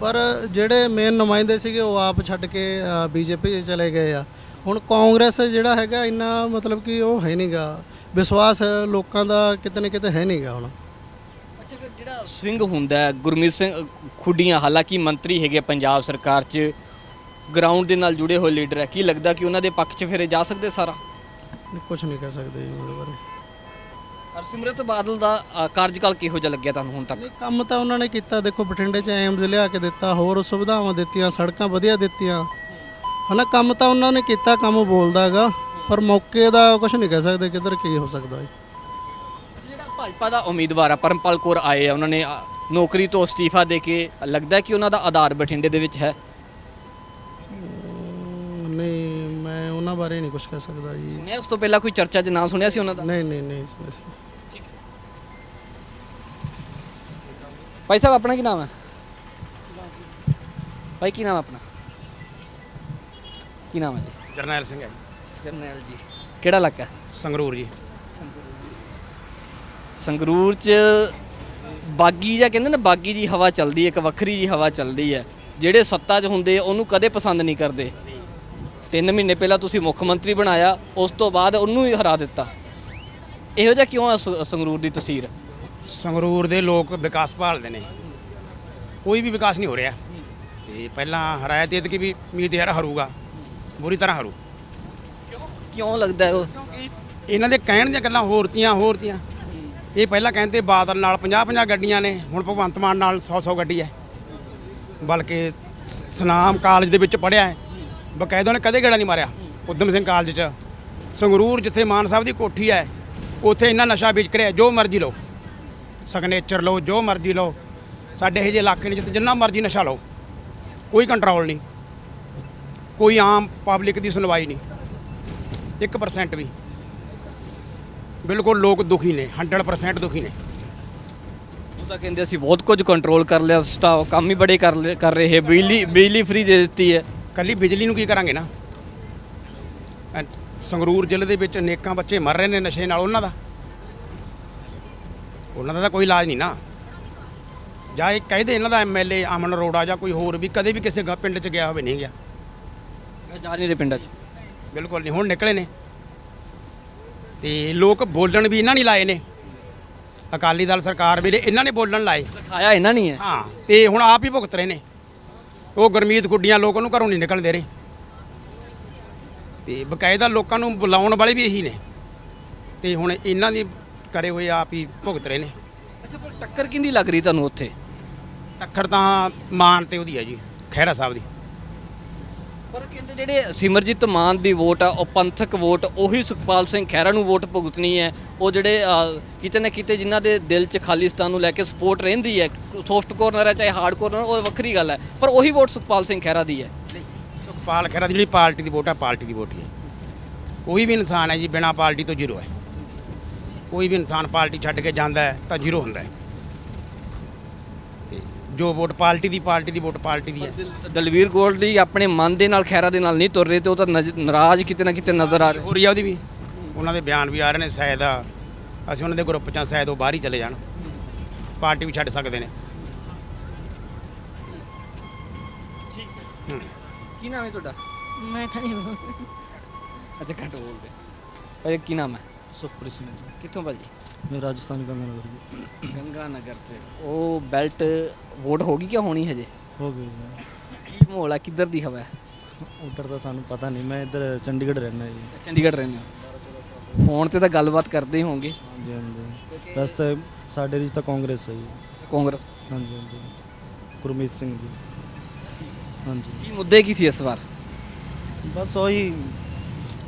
ਪਰ ਜਿਹੜੇ ਮੇਨ ਨੁਮਾਇੰਦੇ ਸੀਗੇ, ਉਹ ਆਪ ਛੱਡ ਕੇ ਬੀਜੇਪੀ 'ਚ ਚਲੇ ਗਏ ਆ। ਹੁਣ ਕਾਂਗਰਸ ਜਿਹੜਾ ਹੈਗਾ, ਇੰਨਾ ਮਤਲਬ ਕਿ ਉਹ ਹੈ ਨਹੀਂਗਾ ਵਿਸ਼ਵਾਸ ਲੋਕਾਂ ਦਾ ਕਿਤੇ ਨਾ ਕਿਤੇ ਹੈ ਨਹੀਂਗਾ ਹੁਣ। ਅੱਛਾ, ਫਿਰ ਜਿਹੜਾ ਸਿੰਘ ਹੁੰਦਾ ਗੁਰਮੀਤ ਸਿੰਘ, ਖੁੱਡੀਆਂ, ਹਾਲਾਂਕਿ ਮੰਤਰੀ ਹੈਗੇ ਪੰਜਾਬ ਸਰਕਾਰ 'ਚ ਗਰਾਊਂਡ ਦੇ ਨਾਲ ਜੁੜੇ ਹੋਏ ਲੀਡਰ ਹੈ ਕੀ ਲੱਗਦਾ ਕਿ ਉਹਨਾਂ ਦੇ ਪੱਖ 'ਚ ਫਿਰ ਜਾ ਸਕਦੇ ਸਾਰਾ? ਕੁਝ ਨਹੀਂ ਕਹਿ ਸਕਦੇ ਜੀ ਉਹਦੇ ਬਾਰੇ। ਹਰਸਿਮਰਤ ਬਾਦਲ ਦਾ ਅ, ਕਾਰਜਕਾਲ ਕਿਹੋ ਜਿਹਾ ਲੱਗਿਆ ਤੁਹਾਨੂੰ ਹੁਣ ਤੱਕ? ਨਹੀਂ ਕੰਮ ਤਾਂ ਉਹਨਾਂ ਨੇ ਕੀਤਾ। ਦੇਖੋ ਬਠਿੰਡੇ 'ਚ ਐਮਜ਼ ਲਿਆ ਕੇ ਦਿੱਤਾ ਹੋਰ ਸੁਵਿਧਾਵਾਂ ਦਿੱਤੀਆਂ ਸੜਕਾਂ ਵਧੀਆ ਦਿੱਤੀਆਂ। ਹਨਾ ਕੰਮ ਤਾਂ ਉਹਨਾਂ ਨੇ ਕੀਤਾ ਕੰਮ ਬੋਲਦਾ ਹੈਗਾ ਪਰ ਮੌਕੇ ਦਾ ਕੁਝ ਨਹੀਂ ਕਹਿ ਸਕਦੇ ਕਿੱਧਰ ਕੀ ਹੋ ਸਕਦਾ ਜੀ। ਜਿਹੜਾ ਭਾਜਪਾ ਦਾ ਉਮੀਦਵਾਰ ਆ ਪਰਮਪਾਲ ਕੌਰ ਆਏ ਆ ਉਹਨਾਂ ਨੇ ਅ, ਨੌਕਰੀ ਤੋਂ ਅਸਤੀਫਾ ਦੇ ਕੇ ਲੱਗਦਾ ਕਿ ਉਹਨਾਂ ਦਾ ਆਧਾਰ ਬਠਿੰਡੇ ਦੇ ਵਿੱਚ ਹੈ? ਉਹਨਾਂ ਬਾਰੇ ਨਹੀਂ ਕੁਝ ਕਹਿ ਸਕਦਾ ਜੀ। ਮੈਂ ਉਸ ਤੋਂ ਪਹਿਲਾਂ ਕੋਈ ਚਰਚਾ 'ਚ ਨਾਂ ਸੁਣਿਆ ਸੀ ਉਹਨਾਂ ਦਾ? ਨਹੀਂ ਨਹੀਂ ਨਹੀਂ ਇਸ- ਭਾਈ ਸਾਹਿਬ ਆਪਣਾ ਕੀ ਨਾਮ ਹੈ? ਭਾਈ ਕੀ ਨਾਮ ਹੈ ਆਪਣਾ? ਕੀ ਨਾਮ ਹੈ ਜੀ? ਜਰਨੈਲ ਸਿੰਘ ਹੈ ਜਰਨੈਲ ਜੀ। ਕਿਹੜਾ ਇਲਾਕਾ ਸੰਗਰੂਰ ਜੀ। ਸੰਗਰੂਰ 'ਚ ਬਾਗੀ ਜਾਂ ਕਹਿੰਦੇ ਨਾ ਬਾਗੀ ਜੀ ਹਵਾ ਚੱਲਦੀ ਹੈ ਇੱਕ ਵੱਖਰੀ ਜੀ ਹਵਾ ਚੱਲਦੀ ਹੈ। ਜਿਹੜੇ ਸੱਤਾ 'ਚ ਹੁੰਦੇ ਉਹਨੂੰ ਕਦੇ ਪਸੰਦ ਨਹੀਂ ਕਰਦੇ। ਤਿੰਨ ਮਹੀਨੇ ਪਹਿਲਾਂ ਤੁਸੀਂ ਮੁੱਖ ਮੰਤਰੀ ਬਣਾਇਆ ਉਸ ਤੋਂ ਬਾਅਦ ਉਹਨੂੰ ਹੀ ਹਰਾ ਦਿੱਤਾ। ਇਹੋ ਜਿਹਾ ਕਿਉਂ ਆ ਸ- ਸੰਗਰੂਰ ਦੀ ਤਸਵੀਰ? ਸੰਗਰੂਰ ਦੇ ਲੋਕ ਵਿਕਾਸ ਭਾਲਦੇ ਨੇ। ਕੋਈ ਵੀ ਵਿਕਾਸ ਨਹੀਂ ਹੋ ਰਿਹਾ। ਤੇ ਪਹਿਲਾਂ ਹਰਾਇਆ ਤੇ ਕਿ ਵੀ ਉਮੀਦ ਯਾਰ ਹਰੂਗਾ। ਬੁਰੀ ਤਰ੍ਹਾਂ ਹਰੂ। ਕਿਉਂ? ਲੱਗਦਾ ਹੈ ਉਹ ਇਹਨਾਂ ਦੇ ਕਹਿਣ ਦੀਆਂ ਗੱਲਾਂ ਹੋਰ ਤੀਆਂ ਹੋਰ ਤੀਆਂ। ਇਹ ਪਹਿਲਾਂ ਕਹਿੰਦੇ ਬਾਦਲ ਨਾਲ 50 50 ਗੱਡੀਆਂ ਨੇ ਹੁਣ ਭਗਵੰਤ ਮਾਨ ਨਾਲ 100 100 ਗੱਡੀ ਹੈ। ਬਲਕਿ ਸ- ਸਨਾਮ ਕਾਲਜ ਦੇ ਵਿੱਚ ਪੜਿਆ ਹੈ। ਬਕਾਇਦਾ ਉਹਨੇ ਕਦੇ ਗੇੜਾ ਨਹੀਂ ਮਾਰਿਆ ਉਦਮ ਸਿੰਘ ਕਾਲਜ 'ਚ। ਸੰਗਰੂਰ ਜਿੱਥੇ ਮਾਨ ਸਾਹਿਬ ਦੀ ਕੋਠੀ ਹੈ, ਉੱਥੇ ਇੰਨਾ ਨਸ਼ਾ ਵਿਕ ਰਿਹਾ ਜੋ ਮਰਜ਼ੀ ਲਓ। ਸਿਗਨੇਚਰ ਲਓ, ਜੋ ਮਰਜ਼ੀ ਲਓ। ਸਾਡੇ ਇਹ ਜਿਹੇ ਇਲਾਕੇ ਨੇ ਜਿੱਥੇ ਜਿੰਨਾ ਮਰਜ਼ੀ ਨਸ਼ਾ ਲਓ, ਕੋਈ ਕੰਟਰੋਲ ਨਹੀਂ। ਕੋਈ ਆਮ ਪਬਲਿਕ ਦੀ ਸੁਣਵਾਈ ਨਹੀਂ। 1% ਵੀ। ਬਿਲਕੁਲ ਲੋਕ ਦੁਖੀ ਨੇ 100% ਦੁਖੀ ਨੇ। ਉਹ ਤਾਂ ਕਹਿੰਦੇ ਅਸੀਂ ਬਹੁਤ ਕੁਝ ਕੰਟਰੋਲ ਕਰ ਲਿਆ, ਸਟਾਫ ਕੰਮ ਹੀ ਬੜੇ ਕਰ ਕਰ ਰਹੇ, ਬਿਜਲੀ ਬਿਜਲੀ ਫ੍ਰੀ ਦੇ ਦਿੱਤੀ ਹੈ। ਕੱਲੀ ਬਿਜਲੀ ਨੂੰ ਕੀ ਕਰਾਂਗੇ ਨਾ? ਸੰਗਰੂਰ ਜ਼ਿਲ੍ਹੇ ਦੇ ਵਿੱਚ ਅਨੇਕਾਂ ਬੱਚੇ ਮਰ ਰਹੇ ਨੇ ਨਸ਼ੇ ਨਾਲ ਉਹਨਾਂ ਦਾ। ਉਹਨਾਂ ਦਾ ਤਾਂ ਕੋਈ ਇਲਾਜ ਨਹੀਂ ਨਾ। ਜਾਂ ਇਹ ਕਹਿੰਦੇ ਇਹਨਾਂ ਦਾ ਐਮਐਲਏ ਅਮਨ ਅਰੋੜਾ ਜਾਂ ਕੋਈ ਹੋਰ ਵੀ ਕਦੇ ਵੀ ਕਿਸੇ ਪਿੰਡ 'ਚ ਗਿਆ ਹੋਵੇ ਨਹੀਂ ਗਿਆ। ਜਾ ਨਹੀਂ ਰਹੇ ਪਿੰਡਾਂ 'ਚ। ਬਿਲਕੁਲ ਨਹੀਂ ਹੁਣ ਨਿਕਲੇ ਨੇ। ਤੇ ਲੋਕ ਬੋਲਣ ਵੀ ਇਹਨਾਂ ਨਹੀਂ ਲਾਏ ਨੇ। ਅਕਾਲੀ ਦਲ ਸਰਕਾਰ ਵੇਲੇ ਇਹਨਾਂ ਨੇ ਬੋਲਣ ਲਾਏ। ਸਿਖਾਇਆ ਇਹਨਾਂ ਨਹੀਂ ਹੈ ਹਾਂ ਤੇ ਹੁਣ ਆਪ ਹੀ ਭੁਗਤ ਰਹੇ ਨੇ। ਉਹ ਗਰਮੀਤ ਗੁੱਡੀਆਂ ਲੋਕ ਉਹਨੂੰ ਘਰੋਂ ਨਹੀਂ ਨਿਕਲਣ ਦੇ ਰਹੇ। ਤੇ ਬਕਾਇਦਾ ਲੋਕਾਂ ਨੂੰ ਬੁਲਾਉਣ ਵਾਲੇ ਵੀ ਇਹੀ ਨੇ। ਤੇ ਹੁਣ ਇਹਨਾਂ ਦੀ ਕਰੇ ਹੋਏ ਆਪ ਹੀ ਭੁਗਤ ਰਹੇ ਨੇ। ਅੱਛਾ ਪਰ ਟੱਕਰ ਕਿੰਦੀ ਲੱਗ ਰਹੀ ਤੁਹਾਨੂੰ ਉੱਥੇ? ਟੱਕਰ ਤਾਂ ਮਾਨ ਤੇ ਉਹਦੀ ਹੈ ਜੀ ਖਹਿਰਾ ਸਾਹਿਬ ਦੀ। ਪਰ ਕਹਿੰਦੇ ਜਿਹੜੇ ਸਿਮਰਜੀਤ ਮਾਨ ਦੀ ਵੋਟ ਆ ਉਹ ਪੰਥਕ ਵੋਟ ਉਹੀ ਸੁਖਪਾਲ ਸਿੰਘ ਖਹਿਰਾ ਨੂੰ ਵੋਟ ਭੁਗਤਣੀ ਹੈ। ਉਹ ਜਿਹੜੇ ਅ, ਕਿਤੇ ਨਾ ਕਿਤੇ ਜਿਨ੍ਹਾਂ ਦੇ ਦਿਲ 'ਚ ਖਾਲਿਸਤਾਨ ਨੂੰ ਲੈ ਕੇ ਸਪੋਰਟ ਰਹਿੰਦੀ ਹੈ ਸੌਫਟ ਕੋਰਨਰ ਹੈ ਚਾਹੇ ਹਾਰਡ ਕੋਰਨਰ ਉਹ ਵੱਖਰੀ ਗੱਲ ਹੈ। ਪਰ ਉਹੀ ਵੋਟ ਸੁਖਪਾਲ ਸਿੰਘ ਖਹਿਰਾ ਦੀ ਹੈ। ਸੁਖਪਾਲ ਖਹਿਰਾ ਦੀ ਜਿਹੜੀ ਪਾਰਟੀ ਦੀ ਵੋਟ ਹੈ ਪਾਰਟੀ ਦੀ ਵੋਟ ਹੀ ਹੈ। ਕੋਈ ਵੀ ਇਨਸਾਨ ਹੈ ਜੀ ਬਿਨਾ ਪਾਰਟੀ ਤੋਂ ਜ਼ੀਰੋ ਹੈ। ਕੋਈ ਵੀ ਇਨਸਾਨ ਪਾਰਟੀ ਛੱਡ ਕੇ ਜਾਂਦਾ ਹੈ ਤਾਂ ਜ਼ੀਰੋ ਹੁੰਦਾ ਹੈ। ਤੇ ਜੋ ਵੋਟ ਪਾਰਟੀ ਦੀ ਪਾਰਟੀ ਦੀ ਵੋਟ ਪਾਰਟੀ ਦੀ ਹੈ। ਦਲਵੀਰ ਗੋਲਡ ਦੀ ਆਪਣੇ ਮਨ ਦੇ ਨਾਲ ਖਹਿਰਾ ਦੇ ਨਾਲ ਨਹੀਂ ਤੁਰ ਰਹੇ ਤੇ ਉਹ ਤਾਂ ਨਜ਼- ਨਾਰਾਜ਼ ਕਿਤੇ ਨਾ ਕਿਤੇ ਨਜ਼ਰ ਆ ਰਹੇ। ਹੋ ਰਹੀ ਆ ਉਹਦੀ ਵੀ? ਉਹਨਾਂ ਦੇ ਬਿਆਨ ਵੀ ਆ ਰਹੇ ਨੇ ਸ਼ਾਇਦ ਅਸੀਂ ਉਹਨਾਂ ਦੇ ਗਰੁੱਪ 'ਚ ਸ਼ਾਇਦ ਉਹ ਬਾਹਰ ਹੀ ਚਲੇ ਜਾਣ। ਪਾਰਟੀ ਵੀ ਛੱਡ ਸਕਦੇ ਨੇ। ਕੀ ਨਾਮ ਹੈ ਤੁਹਾਡਾ? ਮੈਂ ਤਾਂ ਨਹੀਂ ਅੱਛਾ ਘੱਟ ਬੋਲਦੇ। ਭਾਈ ਕੀ ਨਾਮ ਹੈ? ਸੁਖਪ੍ਰੀਤ ਸਿੰਘ ਕਿੱਥੋਂ ਭਾਜੀ ਮੈਂ ਰਾਜਸਥਾਨ ਗੰਗਾ ਨਗਰ ਜੀ। ਗੰਗਾ ਨਗਰ 'ਚ। ਉਹ ਬੈਲਟ ਵੋਟ ਹੋ ਗਈ ਕਿ ਹੋਣੀ ਹਜੇ? ਹੋ ਗਈ ਕੀ ਮਾਹੌਲ ਹੈ ਕਿੱਧਰ ਦੀ ਹਵਾ ਹੈ? ਉਧਰ ਤਾਂ ਸਾਨੂੰ ਪਤਾ ਨਹੀਂ। ਮੈਂ ਇੱਧਰ ਚੰਡੀਗੜ੍ਹ ਰਹਿੰਦਾ ਜੀ। ਚੰਡੀਗੜ੍ਹ ਰਹਿੰਦੇ ਹੋ? ਫੋਨ ਤੇ ਤਾਂ ਗੱਲਬਾਤ ਕਰਦੇ ਹੀ ਹੋਵੋਗੇ। ਹਾਂਜੀ ਹਾਂਜੀ। ਤਾਂ ਸਾਡੇ ਵਿੱਚ ਤਾਂ ਕਾਂਗਰਸ ਹੈ ਜੀ। ਕਾਂਗਰਸ? ਹਾਂਜੀ ਹਾਂਜੀ। ਗੁਰਮੀਤ ਸਿੰਘ ਜੀ। ਹਾਂਜੀ। ਕੀ ਮੁੱਦੇ ਕੀ ਸੀ ਇਸ ਵਾਰ? ਬਸ ਉਹੀ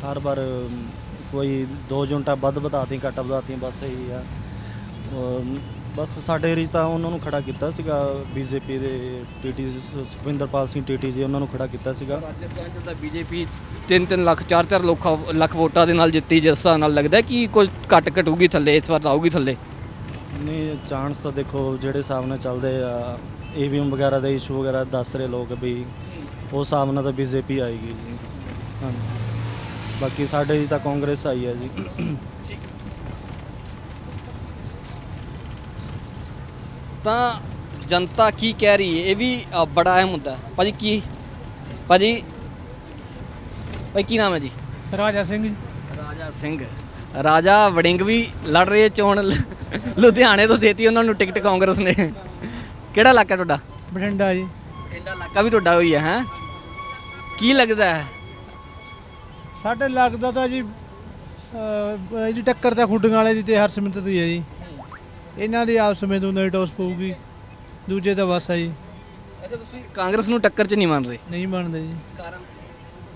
ਹਰ ਵਾਰ ਅਮ, ਕੋਈ ਦੋ ਯੂਨਿਟਾਂ ਵੱਧ ਵਧਾਤੀ ਘੱਟ ਵਧਾਤੀ ਬਸ ਇਹੀ ਆ। ਬਸ ਸਾਡੇ ਏਰੀਆ 'ਚ ਤਾਂ ਉਹਨਾਂ ਨੂੰ ਖੜਾ ਕੀਤਾ ਸੀਗਾ ਬੀਜੇਪੀ ਦੇ ਟੀਟੀ ਸੁਖਵਿੰਦਰਪਾਲ ਸਿੰਘ ਟੀਟੀ ਜੀ ਉਹਨਾਂ ਨੂੰ ਖੜਾ ਕੀਤਾ ਸੀਗਾ। ਰਾਜਸਥਾਨ ਚ ਤਾਂ ਬੀਜੇਪੀ 3-3 ਲੱਖ 4-4 ਲੱਖ ਲੱਖ ਵੋਟਾਂ ਦੇ ਨਾਲ ਜਿੱਤੀ ਜਿਸ ਹਿਸਾਬ ਨਾਲ ਲੱਗਦਾ ਕਿ ਕੁਝ ਘੱਟ ਘਟੂਗੀ ਥੱਲੇ ਇਸ ਵਾਰ ਆਊਗੀ ਥੱਲੇ। ਨਹੀਂ ਚਾਂਸ ਤਾਂ ਦੇਖੋ ਜਿਹੜੇ ਹਿਸਾਬ ਨਾਲ ਚੱਲਦੇ ਆ ਈਵੀਐਮ ਵਗੈਰਾ ਦੇ ਇਸ਼ੂ ਵਗੈਰਾ ਦੱਸ ਰਹੇ ਲੋਕ ਵੀ ਉਸ ਹਿਸਾਬ ਨਾਲ ਤਾਂ ਬੀਜੇਪੀ ਆਏਗੀ ਜੀ। ਹਾਂਜੀ। ਬਾਕੀ ਸਾਡੇ ਜੀ ਤਾਂ ਕਾਂਗਰਸ ਆਈ ਹੈ ਜੀ। ਤਾਂ ਜਨਤਾ ਕੀ ਕਹਿ ਰਹੀ ਹੈ? ਇਹ ਵੀ ਅ, ਬੜਾ ਅਹਿਮ ਹੁੰਦਾ ਹੈ। ਭਾਜੀ ਕੀ ਭਾਜੀ ਭਾਈ ਕੀ ਨਾਮ ਹੈ ਜੀ? ਰਾਜਾ ਸਿੰਘ ਜੀ। ਰਾਜਾ ਸਿੰਘ। ਰਾਜਾ ਵੜਿੰਗ ਵੀ ਲੜ ਰਹੇ ਚੋਣ ਲ- ਲੁਧਿਆਣੇ ਤੋਂ ਦੇਤੀ ਉਹਨਾਂ ਨੂੰ ਟਿਕਟ ਕਾਂਗਰਸ ਨੇ। ਕਿਹੜਾ ਇਲਾਕਾ ਤੁਹਾਡਾ? ਬਠਿੰਡਾ ਜੀ। ਪਿੰਡਾ ਇਲਾਕਾ ਵੀ ਤੁਹਾਡਾ ਹੋਈ ਹੈ ਹੈ? ਕੀ ਲੱਗਦਾ ਹੈ? ਸਾਡੇ ਲੱਗਦਾ ਤਾਂ ਜੀ ਅਹ, ਇਹਦੀ ਟੱਕਰ ਤਾਂ ਖੁੱਡੀਆਂ ਵਾਲੇ ਦੀ ਤੇ ਹਰਸਿਮਰਤ ਦੀ ਹੈ ਜੀ। ਇਹਨਾਂ ਦੀ ਆਪਸ ਵਿੱਚ ਦੋਨਾਂ ਦੀ ਟੋਸ ਪਊਗੀ। ਦੂਜੇ ਤਾਂ ਬਸ ਆ ਜੀ। ਅੱਛਾ ਤੁਸੀਂ ਕਾਂਗਰਸ ਨੂੰ ਟੱਕਰ 'ਚ ਨਹੀਂ ਮੰਨ ਰਹੇ ਨਹੀਂ ਮੰਨਦੇ ਜੀ। ਕਾਰਨ?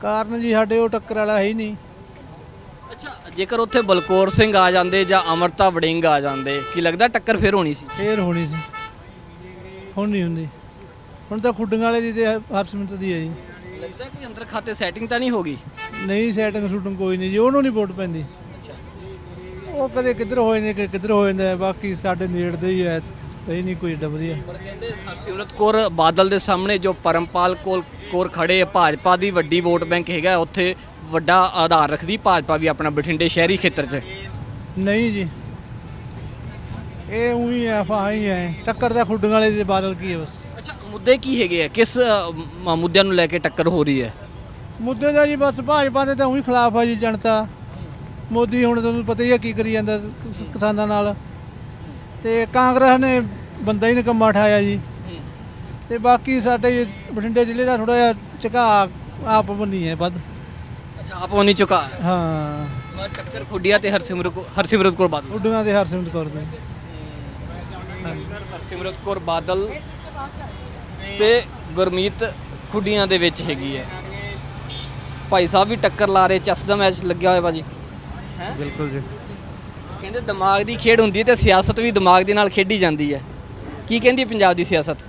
ਕਾਰਨ ਜੀ ਸਾਡੇ ਉਹ ਟੱਕਰ ਵਾਲਾ ਹੈ ਹੀ ਨਹੀਂ। ਅੱਛਾ ਜੇਕਰ ਉੱਥੇ ਬਲਕੌਰ ਸਿੰਘ ਆ ਜਾਂਦੇ ਜਾਂ ਅਮਰਤਾ ਵੜਿੰਗ ਆ ਜਾਂਦੇ ਕੀ ਲੱਗਦਾ ਟੱਕਰ ਫੇਰ ਹੋਣੀ ਸੀ? ਫੇਰ ਹੋਣੀ ਸੀ। ਹੁਣ ਨਹੀਂ ਹੁੰਦੀ। ਹੁਣ ਤਾਂ ਖੁੱਡੀਆਂ ਵਾਲੇ ਦੀ ਤੇ ਹਰਸਿਮਰਤ ਦੀ ਹੈ ਜੀ। ਲੱਗਦਾ ਕਿ ਅੰਦਰ ਖਾਤੇ ਸੈਟਿੰਗ ਤਾਂ ਨਹੀਂ ਹੋਗੀ ਨਹੀਂ ਸੈਟਿੰਗ ਸ਼ੂਟਿੰਗ ਕੋਈ ਨਹੀਂ ਜੀ ਉਹਨੂੰ ਨਹੀਂ ਵੋਟ ਪੈਂਦੀ। ਉਹ ਕਦੇ ਕਿੱਧਰ ਹੋ ਜਾਂਦੇ ਕਿ ਕਿੱਧਰ ਹੋ ਜਾਂਦਾ ਬਾਕੀ ਸਾਡੇ ਨੇੜ ਦੇ ਹੀ ਹੈ ਇਹ ਨਹੀਂ ਕੋਈ ਏਡਾ ਵਧੀਆ। ਪਰ ਕਹਿੰਦੇ ਹਰਸਿਮਰਤ ਕੌਰ ਬਾਦਲ ਦੇ ਸਾਹਮਣੇ ਜੋ ਪਰਮਪਾਲ ਕੋਲ ਕੋਰ ਖੜੇ ਆ ਭਾਜਪਾ ਦੀ ਵੱਡੀ ਵੋਟ ਬੈਂਕ ਹੈਗਾ ਉੱਥੇ ਵੱਡਾ ਆਧਾਰ ਰੱਖਦੀ ਭਾਜਪਾ ਵੀ ਆਪਣਾ ਬਠਿੰਡੇ ਸ਼ਹਿਰੀ ਖੇਤਰ 'ਚ। ਨਹੀਂ ਜੀ। ਇਹ ਉਹੀ ਹੈ ਫਾਹ ਹੀ ਹੈ ਟੱਕਰ ਦਾ ਖੁੱਡੀਆਂ ਵਾਲੇ ਦੇ ਬਾਦਲ ਕੀ ਹੈ ਬਸ। ਅੱਛਾ ਮੁੱਦੇ ਕੀ ਹੈਗੇ ਆ? ਕਿਸ ਅ, ਮ- ਮੁੱਦਿਆਂ ਨੂੰ ਲੈ ਕੇ ਟੱਕਰ ਹੋ ਰਹੀ ਹੈ? ਮੁੱਦੇ ਦਾ ਜੀ ਬਸ ਭਾਜਪਾ ਦੇ ਤਾਂ ਉਹੀ ਖਿਲਾਫ ਆ ਜੀ ਜਨਤਾ। ਮੋਦੀ ਹੁਣ ਤੁਹਾਨੂੰ ਪਤਾ ਹੀ ਹੈ ਕੀ ਕਰੀ ਜਾਂਦਾ ਕਿਸ- ਕਿਸਾਨਾਂ ਨਾਲ। ਤੇ ਕਾਂਗਰਸ ਨੇ ਬੰਦਾ ਹੀ ਨਿਕੰਮਾ ਉਠਾਇਆ ਜੀ। ਤੇ ਬਾਕੀ ਸਾਡੇ ਬਠਿੰਡੇ ਜ਼ਿਲ੍ਹੇ ਦਾ ਥੋੜਾ ਜਿਹਾ ਝੁਕਾ ਆਪ ਬੰਨੀ ਹੈ ਵੱਧ। ਅੱਛਾ ਆਪ ਉਹ ਨਹੀਂ ਚੁਕਾ ਹਾਂ ਟੱਕਰ ਖੁੱਡੀਆਂ ਤੇ ਹਰਸਿਮਰਤ ਕੌਰ- ਹਰਸਿਮਰਤ ਕੌਰ ਬਾਦਲ। ਉੱਡੀਆਂ ਦੇ ਹਰਸਿਮਰਤ ਕੌਰ ਦੇ ਹਰਸਿਮਰਤ ਕੌਰ ਬਾਦਲ ਤੇ ਗੁਰਮੀਤ ਖੁੱਡੀਆਂ ਦੇ ਵਿੱਚ ਹੈਗੀ ਹੈ ਭਾਈ ਸਾਹਿਬ ਵੀ ਟੱਕਰ ਲਾ ਰਹੇ ਚੈਸ ਦਾ ਮੈਚ ਲੱਗਿਆ ਹੋਇਆ ਭਾਜੀ ਬਿਲਕੁਲ ਜੀ ਕਹਿੰਦੇ ਦਿਮਾਗ ਦੀ ਖੇਡ ਹੁੰਦੀ ਹੈ ਤੇ ਸਿਆਸਤ ਵੀ ਦਿਮਾਗ ਦੇ ਨਾਲ ਖੇਡੀ ਜਾਂਦੀ ਹੈ ਕੀ ਕਹਿੰਦੀ ਹੈ ਪੰਜਾਬ ਦੀ ਸਿਆਸਤ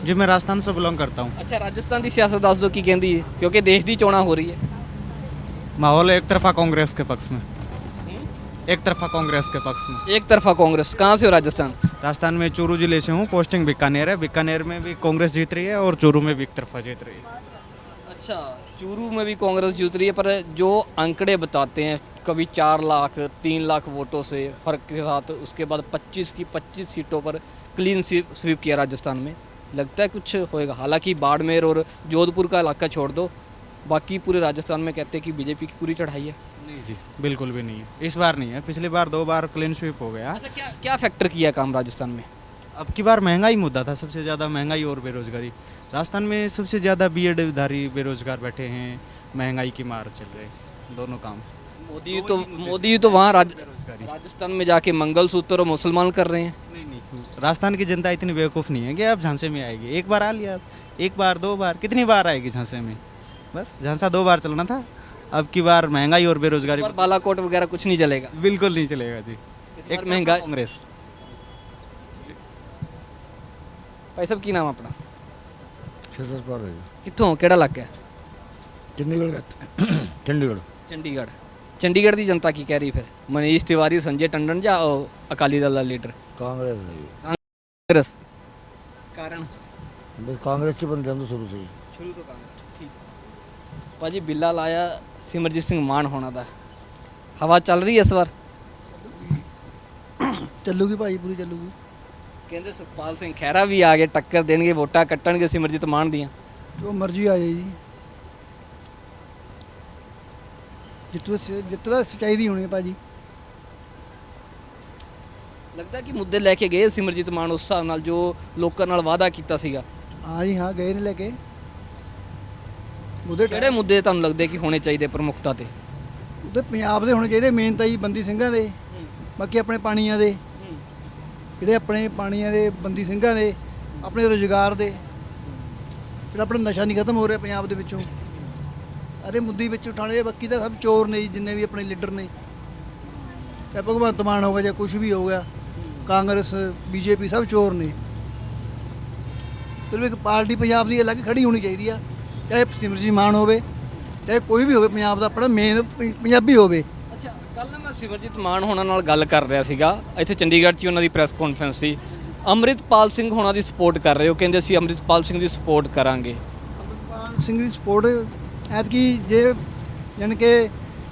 जी मैं राजस्थान से बिलोंग करता हूँ ਅੱਛਾ ਰਾਜਸਥਾਨ ਦੀ ਸਿਆਸਤ ਦੱਸ ਦਿਓ ਕੀ ਕਹਿੰਦੀ ਹੈ ਕਿਉਂਕਿ ਦੇਸ਼ ਦੀ ਚੋਣਾਂ ਹੋ ਰਹੀ ਹੈ माहौल एक तरफा कांग्रेस के पक्ष में एक तरफा कांग्रेस के पक्ष में एक तरफा कांग्रेस कहाँ से हो राजस्थान राजस्थान में चूरू ज़िले से हूँ, पोस्टिंग बीकानेर है। बीकानेर में भी कांग्रेस जीत रही है और चूरू में भी एक तरफा जीत रही है। अच्छा चूरू में भी कांग्रेस जीत रही है, पर जो अंकड़े बताते हैं, कभी चार लाख, तीन लाख वोटों से फ़र्क के साथ, उसके बाद 25 की 25 सीटों पर क्लीन स्वीप किया राजस्थान में। लगता है कुछ होएगा। हालाँकि बाड़मेर और जोधपुर का इलाका छोड़ दो, बाकी पूरे राजस्थान में कहते हैं कि बीजेपी की पूरी चढ़ाई है। जी बिल्कुल भी नहीं है। इस बार नहीं है पिछली बार दो बार क्लीन स्वीप हो गया। अच्छा क्या क्या फैक्टर किया काम राजस्थान में? अब की बार महँगाई मुद्दा था सबसे ज़्यादा महँगाई और बेरोजगारी। राजस्थान में सबसे ज़्यादा बी धारी बेरोजगार बैठे हैं महँगाई की मार चल रही दोनों काम। मोदी तो मोदी तो वहाँ राज, राजस्थान में जाके मंगलसूत्र और मुसलमान कर रहे हैं। नहीं नहीं राजस्थान की जनता इतनी बेवकूफ़ नहीं है कि अब झांसे में आएगी। एक बार आ लिया एक बार दो बार कितनी बार आएगी झांसे में? बस झांसा दो बार चलना था। अब की बार महंगाई और बेरोजगारी और बालाकोट वगैरह कुछ नहीं चलेगा बिल्कुल नहीं चलेगा जी इस बार एक महंगा कांग्रेस ਭਾਈ ਸਾਹਿਬ ਕੀ ਨਾਮ ਆਪਣਾ ਛਤਰਪੁਰ ਹੈ ਕਿੱਥੋਂ ਕਿਹੜਾ ਇਲਾਕਾ ਹੈ ਚੰਡੀਗੜ੍ਹ ਦਾ ਚੰਡੀਗੜ੍ਹ ਚੰਡੀਗੜ੍ਹ ਚੰਡੀਗੜ੍ਹ ਦੀ ਜਨਤਾ ਕੀ ਕਹਿ ਰਹੀ ਫਿਰ ਮਨੀਸ਼ ਤਿਵਾਰੀ ਸੰਜੇ ਟੰਡਨ ਜਾਂ ਉਹ ਅਕਾਲੀ ਦਲ ਦਾ ਲੀਡਰ ਕਾਂਗਰਸ ਹੈ ਜੀ। ਕਾਂਗਰਸ ਕਾਰਨ ਬਸ ਕਾਂਗਰਸ ਚ ਬੰਦੇ ਤੋਂ ਸ਼ੁਰੂ ਸੀ ਸ਼ੁਰੂ ਤੋਂ ਕਾਂਗਰਸ ਠੀਕ ਭਾਜੀ ਬਿੱਲਾ ਲਾਇਆ ਸਿਮਰਜੀਤ ਸਿੰਘ ਮਾਨ ਹੋਣਾ ਦਾ। ਹਵਾ ਚੱਲ ਰਹੀ ਹੈ ਇਸ ਵਾਰ? ਚੱਲੂਗੀ ਭਾਈ ਪੂਰੀ ਚੱਲੂਗੀ। ਕਹਿੰਦੇ ਸੁਖਪਾਲ ਸਿੰਘ ਖਹਿਰਾ ਵੀ ਆ ਗਏ ਟੱਕਰ ਦੇਣਗੇ ਵੋਟਾਂ ਕੱਟਣਗੇ ਸਿਮਰਜੀਤ ਮਾਨ ਦੀਆਂ। ਜੋ ਮਰਜ਼ੀ ਆ ਜਾਏ ਜੀ। ਜਿੱਤੂ ਜਿੱਤਦਾ ਸਚਾਈ ਦੀ ਹੋਣੀ ਹੈ ਭਾਜੀ। ਲੱਗਦਾ ਕਿ ਮੁੱਦੇ ਲੈ ਕੇ ਗਏ ਸਿਮਰਜੀਤ ਮਾਨ ਉਸ ਹਿਸਾਬ ਨਾਲ ਜੋ ਲੋਕਾਂ ਨਾਲ ਵਾਅਦਾ ਕੀਤਾ ਸੀਗਾ। ਹਾਂ ਜੀ ਹਾਂ ਗਏ ਨੇ ਲੈ ਕੇ। ਉਹਦੇ ਕਿਹੜੇ ਮੁੱਦੇ ਤੁਹਾਨੂੰ ਲੱਗਦੇ ਕਿ ਹੋਣੇ ਚਾਹੀਦੇ ਪ੍ਰਮੁੱਖਤਾ ਤੇ? ਉਹਦੇ ਪੰਜਾਬ ਦੇ ਹੋਣੇ ਚਾਹੀਦੇ ਮੇਨ ਤਾਂ ਜੀ ਬੰਦੀ ਸਿੰਘਾਂ ਦੇ ਬਾਕੀ ਆਪਣੇ ਪਾਣੀਆਂ ਦੇ। ਜਿਹੜੇ ਆਪਣੇ ਪਾਣੀਆਂ ਦੇ ਬੰਦੀ ਸਿੰਘਾਂ ਦੇ ਆਪਣੇ ਰੋਜ਼ਗਾਰ ਦੇ ਜਿਹੜਾ ਆਪਣਾ ਨਸ਼ਾ ਨਹੀਂ ਖਤਮ ਹੋ ਰਿਹਾ ਪੰਜਾਬ ਦੇ ਵਿੱਚੋਂ। ਸਾਰੇ ਮੁੱਦੇ ਵਿੱਚ ਉਠਾਣੇ ਬਾਕੀ ਤਾਂ ਸਭ ਚੋਰ ਨੇ ਜੀ, ਜਿੰਨੇ ਵੀ ਆਪਣੇ ਲੀਡਰ ਨੇ। ਚਾਹੇ ਭਗਵੰਤ ਮਾਨ ਹੋ ਗਿਆ ਜਾਂ ਕੁਝ ਵੀ ਹੋ ਗਿਆ ਕਾਂਗਰਸ ਬੀਜੇਪੀ ਸਭ ਚੋਰ ਨੇ। ਸਿਰਫ ਇੱਕ ਪਾਰਟੀ ਪੰਜਾਬ ਦੀ ਅਲੱਗ ਖੜੀ ਹੋਣੀ ਚਾਹੀਦੀ ਆ। ਚਾਹੇ ਸਿਮਰਜੀਤ ਮਾਨ ਹੋਵੇ ਚਾਹੇ ਕੋਈ ਵੀ ਹੋਵੇ ਪੰਜਾਬ ਦਾ ਆਪਣਾ ਮੇਨ ਪੰਜਾਬੀ ਹੋਵੇ। ਅੱਛਾ ਕੱਲ ਮੈਂ ਸਿਮਰਜੀਤ ਮਾਨ ਹੋਣਾ ਨਾਲ ਗੱਲ ਕਰ ਰਿਹਾ ਸੀਗਾ। ਇੱਥੇ ਚੰਡੀਗੜ੍ਹ 'ਚ ਹੀ ਉਹਨਾਂ ਦੀ ਪ੍ਰੈਸ ਕਾਨਫਰੰਸ ਸੀ। ਅੰਮ੍ਰਿਤਪਾਲ ਸਿੰਘ ਹੋਣਾ ਦੀ ਸਪੋਰਟ ਕਰ ਰਹੇ ਹੋ ਕਹਿੰਦੇ ਅਸੀਂ ਅੰਮ੍ਰਿਤਪਾਲ ਸਿੰਘ ਦੀ ਸਪੋਰਟ ਕਰਾਂਗੇ। ਅੰਮ੍ਰਿਤਪਾਲ ਸਿੰਘ ਦੀ ਸਪੋਰਟ ਐਤਕੀ ਜੇ ਯਾਨੀ ਕਿ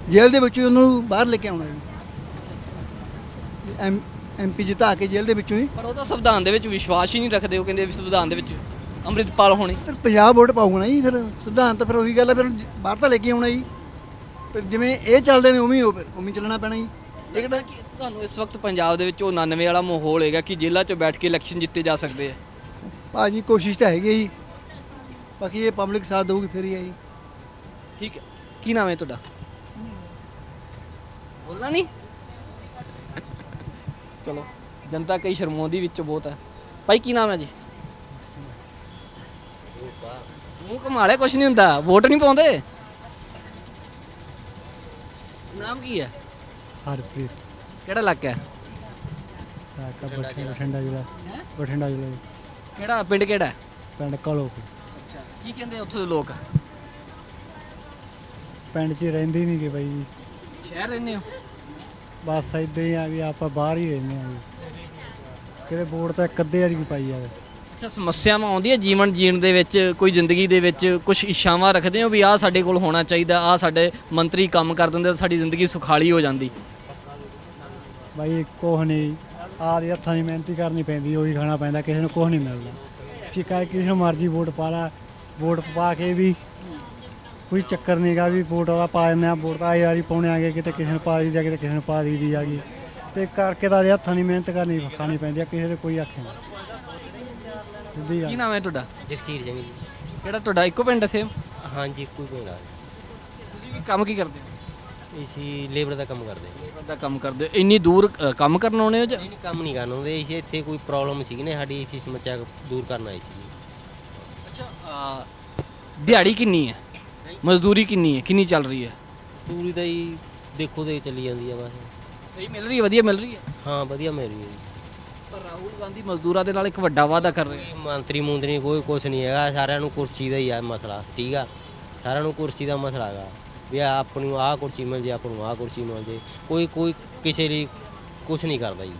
ਜੇਲ੍ਹ ਦੇ ਵਿੱਚੋਂ ਉਹਨੂੰ ਬਾਹਰ ਲੈ ਕੇ ਆਉਣਾ ਜੀ ਐਮ ਐਮਪੀ ਜਿਤਾ ਕੇ ਜੇਲ੍ਹ ਦੇ ਵਿੱਚੋਂ ਹੀ। ਪਰ ਉਹ ਤਾਂ ਸੰਵਿਧਾਨ ਦੇ ਵਿੱਚ ਵਿਸ਼ਵਾਸ ਹੀ ਨਹੀਂ ਰੱਖਦੇ ਉਹ ਕਹਿੰਦੇ ਵੀ ਸੰਵਿਧਾਨ ਦੇ ਵਿੱਚ ਅੰਮ੍ਰਿਤਪਾਲ ਹੋਣੀ। ਫਿਰ ਪੰਜਾਬ ਵੋਟ ਪਾਊਗਾ ਨਾ ਜੀ ਫਿਰ ਸਿਧਾਂਤ ਫਿਰ ਉਹੀ ਗੱਲ ਹੈ ਫਿਰ ਜ- ਬਾਹਰ ਤਾਂ ਲੈ ਕੇ ਆਉਣਾ ਜੀ। ਫਿਰ ਜਿਵੇਂ ਇਹ ਚੱਲਦੇ ਨੇ ਉਵੇਂ ਹੀ ਉਹ- ਉਵੇਂ ਹੀ ਚੱਲਣਾ ਪੈਣਾ ਜੀ। ਇਹ ਕਿਹੜਾ ਕਿ ਤੁਹਾਨੂੰ ਇਸ ਵਕਤ ਪੰਜਾਬ ਦੇ ਵਿੱਚ ਉਹ 99 ਵਾਲਾ ਮਾਹੌਲ ਹੈਗਾ ਕਿ ਜੇਲ੍ਹਾਂ 'ਚ ਬੈਠ ਕੇ ਇਲੈਕਸ਼ਨ ਜਿੱਤੇ ਜਾ ਸਕਦੇ ਆ। ਭਾਜੀ ਕੋਸ਼ਿਸ਼ ਤਾਂ ਹੈਗੀ ਹੈ ਜੀ। ਬਾਕੀ ਇਹ ਪਬਲਿਕ ਸਾਥ ਦੇਊਗੀ ਫਿਰ ਹੀ ਹੈ ਜੀ। ਠੀਕ ਹੈ। ਕੀ ਨਾਮ ਹੈ ਤੁਹਾਡਾ? ਬੋਲਣਾ ਨਹੀਂ? ਚਲੋ ਜਨਤਾ ਕਈ ਸ਼ਰਮਾਉਂਦੀ ਵਿੱਚ ਬਹੁਤ ਹੈ ਭਾਈ ਕੀ ਨਾਮ ਹੈ ਜੀ? ਮੂੰਹ ਕਮਾਲੇ ਕੁਛ ਨਹੀਂ ਹੁੰਦਾ। ਵੋਟ ਨਹੀਂ ਪਾਉਂਦੇ। ਨਾਮ ਕੀ ਹੈ? ਹਰਪ੍ਰੀਤ। ਕਿਹੜਾ ਇਲਾਕਾ ਹੈ? ਕਾਕਾ ਬਠਿੰਡਾ ਜ਼ਿਲ੍ਹਾ। ਬਠਿੰਡਾ ਜ਼ਿਲ੍ਹਾ ਜੀ। ਕਿਹੜਾ? ਪਿੰਡ ਕਿਹੜਾ ਹੈ? ਪਿੰਡ ਕਾਲੋ ਅੱਛਾ ਕੀ ਕਹਿੰਦੇ ਉੱਥੋਂ ਦੇ ਲੋਕ? ਪਿੰਡ 'ਚ ਰਹਿੰਦੇ ਨਹੀਂ ਕਿ ਬਾਈ ਜੀ। ਸ਼ਹਿਰ ਰਹਿੰਦੇ ਹੋ? ਬਸ ਇਦਾਂ ਹੀ ਆ ਵੀ ਆਪਾਂ ਬਾਹਰ ਹੀ ਰਹਿੰਦੇ ਆ ਜੀ। ਕਿਤੇ ਵੋਟ ਤਾਂ ਇੱਕ ਅੱਧੇ ਵਾਰੀ ਵੀ ਪਾਈ ਜਾਵੇ। ਅੱਛਾ, ਸਮੱਸਿਆਵਾਂ ਆਉਂਦੀਆਂ ਜੀਵਨ ਜੀਣ ਦੇ ਵਿੱਚ, ਕੋਈ ਜ਼ਿੰਦਗੀ ਦੇ ਵਿੱਚ ਕੁਝ ਇੱਛਾਵਾਂ ਰੱਖਦੇ ਹੋ ਵੀ ਆਹ ਸਾਡੇ ਕੋਲ ਹੋਣਾ ਚਾਹੀਦਾ, ਆਹ ਸਾਡੇ ਮੰਤਰੀ ਕੰਮ ਕਰ ਦਿੰਦੇ ਤਾਂ ਸਾਡੀ ਜ਼ਿੰਦਗੀ ਸੁਖਾਲੀ ਹੋ ਜਾਂਦੀ? ਬਾਈ ਕੁਛ ਨਹੀਂ ਆਦੇ ਹੱਥਾਂ ਦੀ ਮਿਹਨਤੀ ਕਰਨੀ ਪੈਂਦੀ, ਉਹੀ ਖਾਣਾ ਪੈਂਦਾ, ਕਿਸੇ ਨੂੰ ਕੁਛ ਨਹੀਂ ਮਿਲਦਾ। ਚਿਕਾ ਕਿਸੇ ਨੂੰ ਮਰਜ਼ੀ ਵੋਟ ਪਾ ਲਾ, ਵੋਟ ਪਾ ਕੇ ਵੀ ਕੋਈ ਚੱਕਰ ਨਹੀਂਗਾ ਵੀ ਵੋਟ ਵਾਲਾ ਪਾ ਦਿੰਦੇ ਆ ਵੋਟ ਤਾਂ ਆਈ ਵਾਰੀ ਪਾਉਣੇ ਆਗੇ, ਕਿਤੇ ਕਿਸੇ ਨੂੰ ਪਾ ਦੀ ਜਾ ਕਿਤੇ ਕਿਸੇ ਨੂੰ ਪਾ ਦੀ ਦੀ ਆਗੀ ਤੇ ਕਰਕੇ ਤਾਂ ਹੱਥਾਂ ਦੀ ਮਿਹਨਤ ਕਰਨੀ ਖਾਣੀ ਪੈਂਦੀ ਆ, ਕਿਸੇ ਦੇ ਕੋਈ ਆਖੇ ਨਹੀਂ। ਸਿੱਧੀ ਕੀ ਗੱਲ ਨਾਮ ਹੈ ਤੁਹਾਡਾ? ਜਗਸੀਰ ਜਮੀ ਕਿਹੜਾ ਤੁਹਾਡਾ? ਇੱਕੋ ਪਿੰਡ ਸੇਮ ਹਾਂਜੀ ਕੋਈ ਪਿੰਡ ਆ। ਤੁਸੀਂ ਵੀ ਕੰਮ ਕੀ ਕਰਦੇ ਹੋ? ਇਸੀ ਲੇਬਰ ਦਾ ਕੰਮ ਕਰਦੇ ਲੇਬਰ ਦਾ ਕੰਮ ਕਰਦੇ ਹੋ। ਇੰਨੀ ਦੂਰ ਅ, ਕੰਮ ਕਰਨ ਆਉਣੇ ਹੋ ਜਾਂ? ਨਹੀਂ ਨਹੀਂ ਕੰਮ ਨਹੀਂ ਕਰਨ ਆਉਂਦੇ। ਇਸੇ ਇੱਥੇ ਕੋਈ ਪ੍ਰੋਬਲਮ ਸੀਗੀ ਨੇ ਸਾਡੀ ਇਸੀ ਸਮੱਸਿਆ ਦੂਰ ਕਰਨ ਆਈ ਸੀ ਅੱਛਾ ਅ, ਦਿਹਾੜੀ ਕਿੰਨੀ ਹੈ? ਮਜ਼ਦੂਰੀ ਕਿੰਨੀ ਹੈ? ਕਿੰਨੀ ਚੱਲ ਰਹੀ ਹੈ? ਦੂਰੀ ਦਾ ਹੀ ਦੇਖੋ ਦੇ ਚੱਲੀ ਜਾਂਦੀ ਆ ਬਸ। ਸਹੀ ਮਿਲ ਰਹੀ ਹੈ? ਵਧੀਆ ਮਿਲ ਰਹੀ ਹੈ? ਹਾਂ ਵਧੀਆ ਮਿਲ ਰਹੀ ਹੈ ਜੀ। ਪਰ ਰਾਹੁਲ ਗਾਂਧੀ ਮਜ਼ਦੂਰਾਂ ਦੇ ਨਾਲ ਇੱਕ ਵੱਡਾ ਵਾਅਦਾ ਕਰ ਰਹੇ ਕੋਈ ਮੰਤਰੀ ਮੁੰਤਰੀ ਕੋਈ ਕੁਛ ਨਹੀਂ ਹੈਗਾ। ਸਾਰਿਆਂ ਨੂੰ ਕੁਰਸੀ ਦਾ ਹੀ ਆ ਮਸਲਾ ਠੀਕ ਆ? ਸਾਰਿਆਂ ਨੂੰ ਕੁਰਸੀ ਦਾ ਮਸਲਾ ਹੈਗਾ। ਵੀ ਆਪ ਨੂੰ ਆਹ ਕੁਰਸੀ ਮਿਲ ਜੇ ਆਪ ਨੂੰ ਆਹ ਕੁਰਸੀ ਮਿਲ ਜੇ। ਕੋਈ ਕੋਈ ਕਿਸੇ ਲਈ ਕੁਛ ਨਹੀਂ ਕਰਦਾ ਜੀ।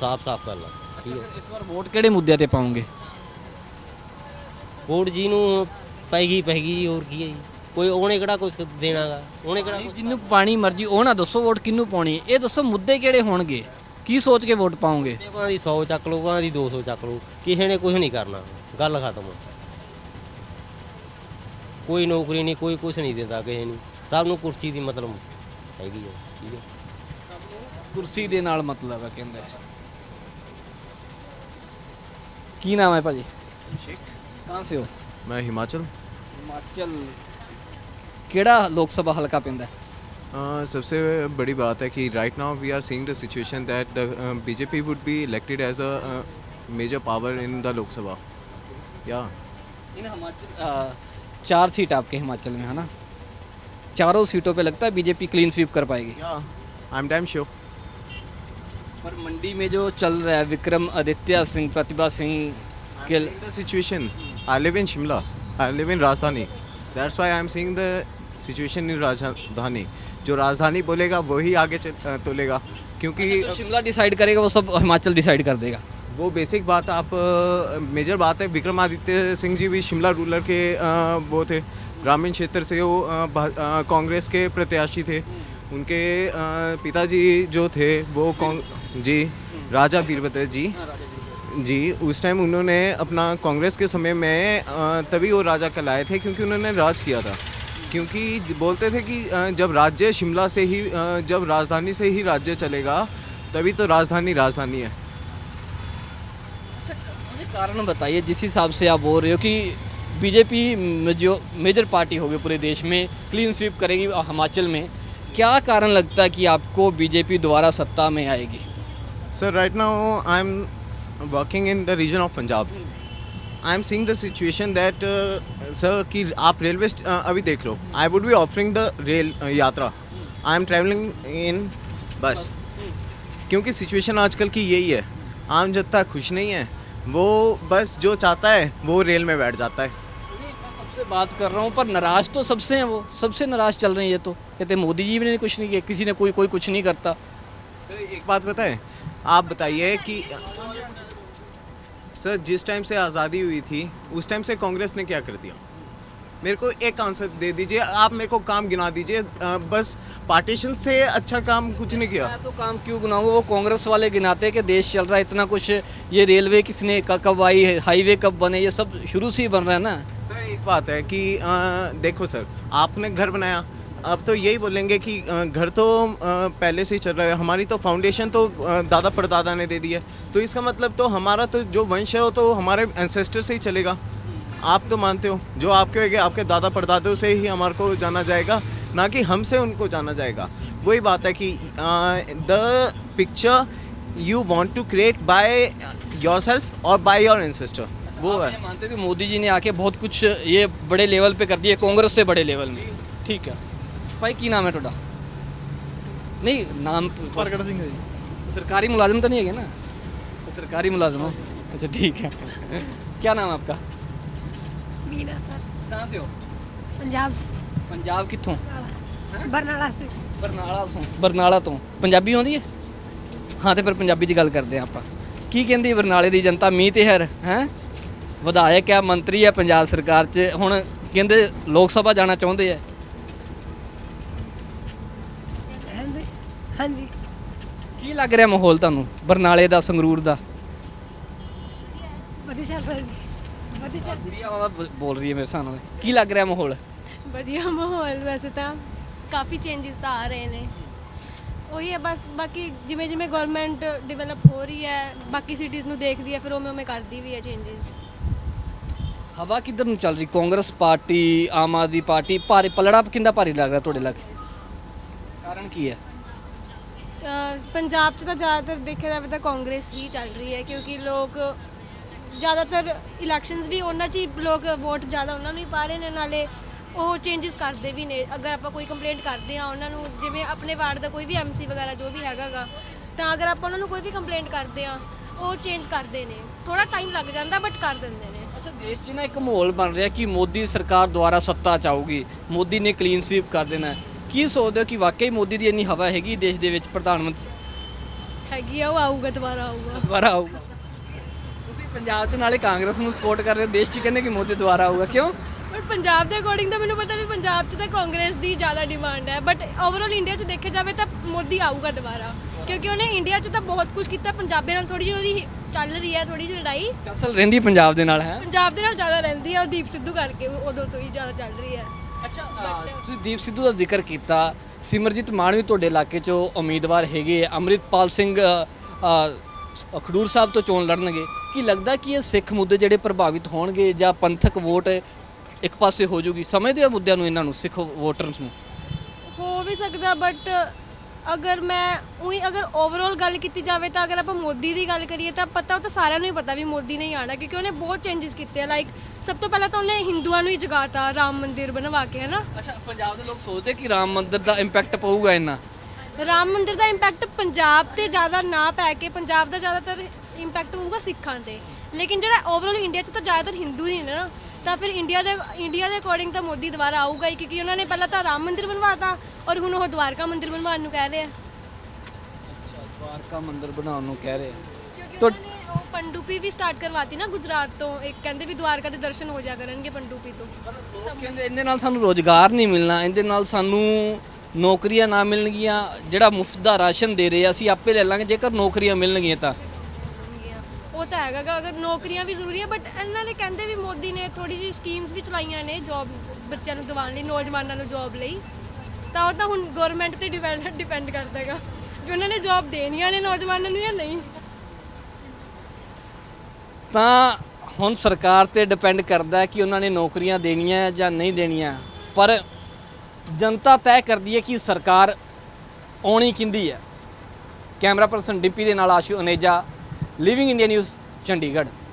ਸਾਫ਼ ਸਾਫ਼ ਗੱਲ ਆ ਠੀਕ ਹੈ ਇਸ ਵਾਰ ਵੋਟ ਕਿਹੜੇ ਮੁੱਦਿਆਂ ਤੇ ਪਾਉਂਗੇ? ਵੋਟ ਜੀ ਨੂੰ ਪੈਗੀ ਪੈਗੀ ਜੀ ਹੋਰ ਕੀ ਹੈ ਜੀ? ਕੋਈ ਉਹਨੇ ਕਿਹੜਾ ਕੁਛ ਦੇਣਾਗਾ? ਉਹਨੇ ਕਿਹੜਾ ਜਿਹਨੂੰ ਪਾਣੀ ਮਰਜ਼ੀ ਉਹ ਨਾ ਦੱਸੋ ਵੋਟ ਕਿਹਨੂੰ ਪਾਉਣੀ। ਇਹ ਦੱਸੋ ਮੁੱਦੇ ਕਿਹੜੇ ਹੋਣਗੇ? ਕੀ ਸੋਚ ਕੇ ਵੋਟ ਪਾਉਂਗੇ ਤੇ ਉਹਨਾਂ ਦੀ 100 ਚੱਕ ਲਓ ਉਹਨਾਂ ਦੀ 200 ਚੱਕ ਲਓ ਕਿਸੇ ਨੇ ਕੁਝ ਨਹੀਂ ਕਰਨਾ ਗੱਲ ਖਤਮ। ਕੋਈ ਨੌਕਰੀ ਨਹੀਂ ਕੋਈ ਕੁਝ ਨਹੀਂ ਦਿੰਦਾ ਕਿਸੇ ਨੂੰ ਸਭ ਨੂੰ ਕੁਰਸੀ ਦੀ ਮਤਲਬ ਹੈਗੀ ਹੈ ਠੀਕ ਹੈ ਕੁਰਸੀ ਦੇ ਨਾਲ ਮਤਲਬ ਹੈ ਕਹਿੰਦੇ। ਕੀ ਨਾਮ ਹੈ ਭਾਜੀ? ਸ਼ੇਖ ਕਹਾਂ ਸੇ ਹੋ? ਮੈਂ ਹਿਮਾਚਲ। ਹਿਮਾਚਲ। ਕਿਹੜਾ ਲੋਕ ਸਭਾ ਹਲਕਾ ਪੈਂਦਾ ਹੈ? Uh, सबसे बड़ी बात है कि right now we are seeing the situation that the BJP would be elected as a major power in the Lok Sabha या इन हिमाचल चार सीट आपके हिमाचल में है ना? चारों सीटों पे लगता है बीजेपी क्लीन स्वीप कर पाएगी। आई एम डैम श्योर पर मंडी में जो चल रहा है विक्रम आदित्य सिंह प्रतिभा सिंह के situation. I live in shimla. I live in rajdhani. That's why i am seeing the situation in rajdhani. जो राजधानी बोलेगा वही आगे तोलेगा। क्योंकि जो शिमला डिसाइड करेगा वो सब हिमाचल डिसाइड कर देगा। वो बेसिक बात आप मेजर बात है विक्रमादित्य सिंह जी भी शिमला रूलर के वो थे। ग्रामीण क्षेत्र से वो कांग्रेस के प्रत्याशी थे। उनके पिताजी जो थे वो जी राजा वीरभद्र जी। जी उस टाइम उन्होंने अपना कांग्रेस के समय में तभी वो राजा कहलाए थे क्योंकि उन्होंने राज किया था। क्योंकि बोलते थे कि जब राज्य शिमला से ही जब राजधानी से ही राज्य चलेगा तभी तो राजधानी राजधानी है मुझे कारण बताइए जिस हिसाब से आप बोल रहे हो कि बीजेपी जो मेजर पार्टी होगी पूरे देश में क्लीन स्वीप करेगी हिमाचल में क्या कारण लगता है कि आपको बीजेपी दोबारा सत्ता में आएगी sir right now I am working in the region of Punjab. I'm am seeing the situation that sir कि आप रेलवे अभी देख लो। I would be offering the rail यात्रा। आई एम ट्रैवलिंग इन बस क्योंकि सिचुएशन आजकल की यही है। आम जनता खुश नहीं है। वो बस जो चाहता है वो रेल में बैठ जाता है। सबसे बात कर रहा हूँ पर नाराज़ तो सबसे हैं वो। सबसे नाराज़ चल रहे हैं ये तो। कहते मोदी जी ने कुछ नहीं किया। किसी ने कोई कोई कुछ नहीं करता। सर एक बात बताएँ। आप बताइए कि सर जिस टाइम से आज़ादी हुई थी उस टाइम से कांग्रेस ने क्या कर दिया? मेरे को एक आंसर दे दीजिए आप मेरे को काम गिना दीजिए बस पार्टीशन से अच्छा काम कुछ नहीं किया। तो काम क्यों गिनाऊँगा वो कांग्रेस वाले गिनाते हैं कि देश चल रहा है इतना कुछ ये रेलवे किसने क- कब आई है हाईवे कब बने ये सब शुरू से ही बन रहा है ना? सर एक बात है कि अ, देखो सर आपने घर बनाया अब तो यही बोलेंगे कि घर तो पहले से ही चल रहा है। हमारी तो फाउंडेशन तो दादा परदादा ने दे दी है। तो इसका मतलब तो हमारा तो जो वंश है वो तो हमारे एंसेस्टर से ही चलेगा। आप तो मानते हो जो आपके होंगे आपके दादा परदादों से ही हमारे को जाना जाएगा ना कि हमसे उनको जाना जाएगा। वही बात है कि the picture you want to create by yourself और बाय योर एंसेस्टर वो है। मानते हो कि मोदी जी ने आके बहुत कुछ ये बड़े लेवल पे कर दिया कांग्रेस से बड़े लेवल में? ठीक है। भाई की नाम है ਤੁਹਾਡਾ नहीं नाम प्रगट सिंह है सरकारी मुलाजिम तो नहीं है ना सरकारी मुलाजिम हो अच्छा ठीक है क्या नाम है आपका मीना सर कहाँ से हो पंजाब से पंजाब कितों बरनाला से ਬਰਨਾਲਾ ਤੋਂ ਬਰਨਾਲਾ ਤੋਂ ਪੰਜਾਬੀ ਆਉਂਦੀ ਹੈ ਹਾਂ ਤੇ ਫਿਰ ਪੰਜਾਬੀ 'ਚ ਗੱਲ ਕਰਦੇ ਹਾਂ ਆਪਾਂ ਕੀ ਕਹਿੰਦੀ ਹੈ ਬਰਨਾਲੇ ਦੀ ਜਨਤਾ ਮੀਂਹ ਤੇ ਹਰ ਹੈ ਵਿਧਾਇਕ ਹੈ ਮੰਤਰੀ ਹੈ ਪੰਜਾਬ ਸਰਕਾਰ 'ਚ ਹੁਣ ਕਹਿੰਦੇ ਲੋਕ ਸਭਾ ਜਾਣਾ ਚਾਹੁੰਦੇ ਆ ਹਾਂਜੀ। ਕੀ ਲੱਗ ਰਿਹਾ ਮਾਹੌਲ ਤੁਹਾਨੂੰ ਬਰਨਾਲੇ ਦਾ ਸੰਗਰੂਰ ਦਾ? ਵਧੀਆ ਚੱਲ ਰਿਹਾ ਜੀ। ਵਧੀਆ ਚੱਲ ਗੁੜੀਆ ਬਾਬਾ ਬ- ਬੋਲ ਰਹੀ ਹੈ ਮੇਰੇ ਹਿਸਾਬ ਨਾਲ। ਕੀ ਲੱਗ ਰਿਹਾ ਮਾਹੌਲ? ਵਧੀਆ ਮਾਹੌਲ ਵੈਸੇ ਤਾਂ। ਕਾਫੀ ਚੇਂਜਸ ਤਾਂ ਆ ਰਹੇ ਨੇ। ਉਹੀ ਹੈ ਬਸ ਬਾਕੀ ਜਿਵੇਂ ਜਿਵੇਂ ਗਵਰਨਮੈਂਟ ਡਿਵੈਲਪ ਹੋ ਰਹੀ ਹੈ ਬਾਕੀ ਸਿਟੀਜ਼ ਨੂੰ ਦੇਖਦੀ ਹੈ ਫਿਰ ਉਵੇਂ ਉਵੇਂ ਕਰਦੀ ਵੀ ਹੈ ਚੇਂਜਸ ਹਵਾ ਕਿੱਧਰ ਨੂੰ ਚੱਲ ਰਹੀ? Congress party Aam Aadmi party ਭਾਰੀ ਪਲੜਾ ਕਿੰਦਾ ਭਾਰੀ ਲੱਗ ਰਿਹਾ ਤੁਹਾਡੇ ਲੱਗ? ਕਾਰਨ ਕੀ ਹੈ? ਪੰਜਾਬ 'ਚ ਤਾਂ ਜ਼ਿਆਦਾਤਰ ਦੇਖਿਆ ਜਾਵੇ ਤਾਂ ਕਾਂਗਰਸ ਹੀ ਚੱਲ ਰਹੀ ਹੈ ਕਿਉਂਕਿ ਲੋਕ ਜ਼ਿਆਦਾਤਰ ਇਲੈਕਸ਼ਨਸ ਵੀ ਉਹਨਾਂ 'ਚ ਹੀ ਲੋਕ ਵੋਟ ਜ਼ਿਆਦਾ ਉਹਨਾਂ ਨੂੰ ਹੀ ਪਾ ਰਹੇ ਨੇ, ਨਾਲੇ ਉਹ ਚੇਂਜਸ ਕਰਦੇ ਵੀ ਨੇ। ਅਗਰ ਆਪਾਂ ਕੋਈ ਕੰਪਲੇਂਟ ਕਰਦੇ ਆ ਉਹਨਾਂ ਨੂੰ, ਜਿਵੇਂ ਆਪਣੇ ਵਾਰਡ ਦਾ ਕੋਈ ਵੀ ਐਮਸੀ ਵਗੈਰਾ ਜੋ ਵੀ ਹੈਗਾਗਾ ਤਾਂ ਅਗਰ ਆਪਾਂ ਉਹਨਾਂ ਨੂੰ ਕੋਈ ਵੀ ਕੰਪਲੇਂਟ ਕਰਦੇ ਆ ਉਹ ਚੇਂਜ ਕਰਦੇ ਨੇ। ਥੋੜਾ ਟਾਈਮ ਲੱਗ ਜਾਂਦਾ ਬਟ ਕਰ ਦਿੰਦੇ ਨੇ। ਅੱਛਾ, ਦੇਸ਼ 'ਚ ਨਾ ਇੱਕ ਮਾਹੌਲ ਬਣ ਰਿਹਾ ਕਿ ਮੋਦੀ ਸਰਕਾਰ ਦੁਆਰਾ ਸੱਤਾ 'ਚ ਆਊਗੀ। ਮੋਦੀ ਨੇ ਕਲੀਨ ਸਵੀਪ ਕਰ ਦੇਣਾ। ਕੀ ਸੋਚਦੇ ਹੋ ਕਿ ਵਾਕਈ ਮੋਦੀ ਦੀ ਇੰਨੀ ਹਵਾ ਹੈਗੀ ਦੇਸ਼ ਦੇ ਵਿੱਚ ਪ੍ਰਧਾਨ ਮੰਤਰੀ? ਹੈਗੀ ਆ ਉਹ ਆਊਗਾ ਦੁਬਾਰਾ ਆਊਗਾ। ਦੁਬਾਰਾ ਆਊਗਾ। ਤੁਸੀਂ ਪੰਜਾਬ 'ਚ ਨਾਲੇ ਕਾਂਗਰਸ ਨੂੰ ਸਪੋਰਟ ਕਰ ਰਹੇ ਹੋ ਦੇਸ਼ 'ਚ ਕਹਿੰਦੇ ਕਿ ਮੋਦੀ ਦੁਬਾਰਾ ਆਊਗਾ ਕਿਉਂ? ਬਟ ਪੰਜਾਬ ਦੇ ਅਕੋਰਡਿੰਗ ਤਾਂ ਮੈਨੂੰ ਪਤਾ ਵੀ ਪੰਜਾਬ 'ਚ ਤਾਂ ਕਾਂਗਰਸ ਦੀ ਜ਼ਿਆਦਾ ਡਿਮਾਂਡ ਹੈ ਬਟ ਓਵਰਆਲ ਇੰਡੀਆ 'ਚ ਦੇਖਿਆ ਜਾਵੇ ਤਾਂ ਮੋਦੀ ਆਊਗਾ ਦੁਬਾਰਾ। ਕਿਉਂਕਿ ਉਹਨੇ ਇੰਡੀਆ 'ਚ ਤਾਂ ਬਹੁਤ ਕੁਝ ਕੀਤਾ ਪੰਜਾਬੀਆਂ ਨਾਲ ਥੋੜੀ ਜਿਹੀ ਉਹਦੀ ਚੱਲ ਰਹੀ ਹੈ ਥੋੜੀ ਜਿਹੀ ਲੜਾਈ। ਅਸਲ ਰਹਿੰਦੀ ਪੰਜਾਬ ਦੇ ਨਾਲ ਹੈ? ਪੰਜਾਬ ਦੇ ਨਾਲ ਜ਼ਿਆਦਾ ਰਹਿੰਦੀ ਹੈ ਉਹ ਦੀਪ ਸਿੱਧੂ ਕਰਕੇ ਉਦੋਂ ਤੋਂ ਹੀ ਜ਼ਿਆਦਾ ਚੱਲ ਰਹੀ ਹੈ। ਅੱਛਾ ਤੁਸੀਂ ਦੀਪ ਸਿੱਧੂ ਦਾ ਜ਼ਿਕਰ ਕੀਤਾ ਸਿਮਰਜੀਤ ਮਾਨ ਵੀ ਤੁਹਾਡੇ ਇਲਾਕੇ 'ਚੋਂ ਉਮੀਦਵਾਰ ਹੈਗੇ ਆ। ਅੰਮ੍ਰਿਤਪਾਲ ਸਿੰਘ ਅ, ਅ, ਖਡੂਰ ਸਾਹਿਬ ਤੋਂ ਚੋਣ ਲੜਨਗੇ। ਕੀ ਲੱਗਦਾ ਕਿ ਇਹ ਸਿੱਖ ਮੁੱਦੇ ਜਿਹੜੇ ਪ੍ਰਭਾਵਿਤ ਹੋਣਗੇ ਜਾਂ ਪੰਥਕ ਵੋਟ ਇੱਕ ਪਾਸੇ ਹੋ ਜਾਊਗੀ ਸਮਝਦੇ ਹੋ ਮੁੱਦਿਆਂ ਨੂੰ ਇਹਨਾਂ ਨੂੰ ਸਿੱਖ ਵੋਟਰਸ ਨੂੰ? ਹੋ ਵੀ ਸਕਦਾ ਬਟ ਅਗਰ ਮੈਂ ਉਹੀ ਅਗਰ ਓਵਰਆਲ ਗੱਲ ਕੀਤੀ ਜਾਵੇ ਤਾਂ ਅਗਰ ਆਪਾਂ ਮੋਦੀ ਦੀ ਗੱਲ ਕਰੀਏ ਤਾਂ ਪਤਾ ਉਹ ਤਾਂ ਸਾਰਿਆਂ ਨੂੰ ਹੀ ਪਤਾ ਵੀ ਮੋਦੀ ਨੇ ਹੀ ਆਣਾ ਕਿਉਂਕਿ ਉਹਨੇ ਬਹੁਤ ਚੇਂਜਸ ਕੀਤੇ ਆ ਲਾਈਕ ਸਭ ਤੋਂ ਪਹਿਲਾਂ ਤਾਂ ਉਹਨੇ ਹਿੰਦੂਆਂ ਨੂੰ ਹੀ ਜਗਾਤਾ ਰਾਮ ਮੰਦਿਰ ਬਣਵਾ ਕੇ ਹਨਾ? ਅੱਛਾ ਪੰਜਾਬ ਦੇ ਲੋਕ ਸੋਚਦੇ ਕਿ ਰਾਮ ਮੰਦਿਰ ਦਾ ਇੰਪੈਕਟ ਪਊਗਾ ਇੰਨਾ? ਰਾਮ ਮੰਦਿਰ ਦਾ ਇੰਪੈਕਟ ਪੰਜਾਬ ਤੇ ਜ਼ਿਆਦਾ ਨਾ ਪੈ ਕੇ ਪੰਜਾਬ ਦਾ ਜ਼ਿਆਦਾਤਰ ਇੰਪੈਕਟ ਹੋਊਗਾ ਸਿੱਖਾਂ ਤੇ। ਲੇਕਿਨ ਜਿਹੜਾ ਓਵਰਆਲ ਇੰਡੀਆ 'ਚ ਤਾਂ ਜ਼ਿਆਦਾਤਰ ਹਿੰਦੂ ਹੀ ਨੇ ਨਾ ਤਾਂ ਫਿਰ ਇੰਡੀਆ ਦੇ ਇੰਡੀਆ ਦੇ ਅਕੋਰਡਿੰਗ ਤਾਂ ਮੋਦੀ ਦੁਬਾਰਾ ਆਊਗਾ ਹੀ ਕਿਉਂਕਿ ਉਹਨਾਂ ਨੇ ਪਹਿਲਾਂ ਤਾਂ ਰਾਮ ਮੰਦਿਰ ਬਣਵਾਤਾ ਔਰ ਹੁਣ ਉਹ ਦੁਆਰਕਾ ਮੰਦਿਰ ਬਣਵਾਉਣ ਨੂੰ ਕਹਿ ਰਹੇ ਆ। ਦੁਆਰਕਾ ਮੰਦਿਰ ਬਣਾਉਣ ਨੂੰ ਕਹਿ ਰਹੇ ਕਿਉਂਕਿ ਉਹਨਾਂ ਨੇ ਉਹ ਪੰਡੂਪੀ ਵੀ ਸਟਾਰਟ ਕਰਵਾਤੀ ਨਾ ਗੁਜਰਾਤ ਤੋਂ। ਇੱਕ ਕਹਿੰਦੇ ਵੀ ਦੁਆਰਕਾ ਦੇ ਦਰਸ਼ਨ ਹੋ ਜਾ ਕਰਨਗੇ ਪੰਡੂਪੀ ਤੋਂ। ਲੋਕ ਕਹਿੰਦੇ ਇਹਦੇ ਨਾਲ ਸਾਨੂੰ ਰੋਜ਼ਗਾਰ ਨਹੀਂ ਮਿਲਣਾ ਇਹਦੇ ਨਾਲ ਸਾਨੂੰ ਨੌਕਰੀਆਂ ਨਾ ਮਿਲਣਗੀਆਂ। ਜਿਹੜਾ ਮੁਫਤ ਦਾ ਰਾਸ਼ਨ ਦੇ ਰਹੇ ਆ ਅਸੀਂ ਆਪੇ ਲੈ ਲਾਂਗੇ ਜੇਕਰ ਨੌਕਰੀਆਂ ਮਿਲਣਗੀਆਂ ਤਾਂ। ਉਹ ਤਾਂ ਹੈਗਾ ਅਗਰ ਨੌਕਰੀਆਂ ਵੀ ਜ਼ਰੂਰੀ ਹੈ ਬਟ ਇਹਨਾਂ ਨੇ ਕਹਿੰਦੇ ਵੀ ਮੋਦੀ ਨੇ ਥੋੜੀ ਜਿਹੀ ਸਕੀਮਸ ਵੀ ਚਲਾਈਆਂ ਨੇ ਜੌਬ ਬੱਚਿਆਂ ਨੂੰ ਦਿਵਾਉਣ ਲਈ ਨੌਜਵਾਨਾਂ ਨੂੰ ਜੌਬ ਲਈ। ਤਾਂ ਉਹ ਤਾਂ ਹੁਣ ਗਵਰਨਮੈਂਟ ਤੇ ਡਿਪੈਂਡ ਡਿਪੈਂਡ ਕਰਦਾ ਹੈਗਾ ਕਿ ਉਹਨਾਂ ਨੇ ਜੌਬ ਦੇਣੀਆਂ ਨੇ ਨੌਜਵਾਨਾਂ ਨੂੰ ਜਾਂ ਨਹੀਂ। ਤਾਂ ਹੁਣ ਸਰਕਾਰ ਤੇ ਡਿਪੈਂਡ ਕਰਦਾ ਕਿ ਉਹਨਾਂ ਨੇ ਨੌਕਰੀਆਂ ਦੇਣੀਆਂ ਜਾਂ ਨਹੀਂ ਦੇਣੀਆਂ। ਪਰ ਜਨਤਾ ਤੈਅ ਕਰਦੀ ਹੈ ਕਿ ਸਰਕਾਰ ਆਉਣੀ ਕਿੰਦੀ ਹੈ। ਕੈਮਰਾ ਪਰਸਨ ਡਿੰਪੀ ਦੇ ਨਾਲ Ashu Aneja living India news Chandigarh.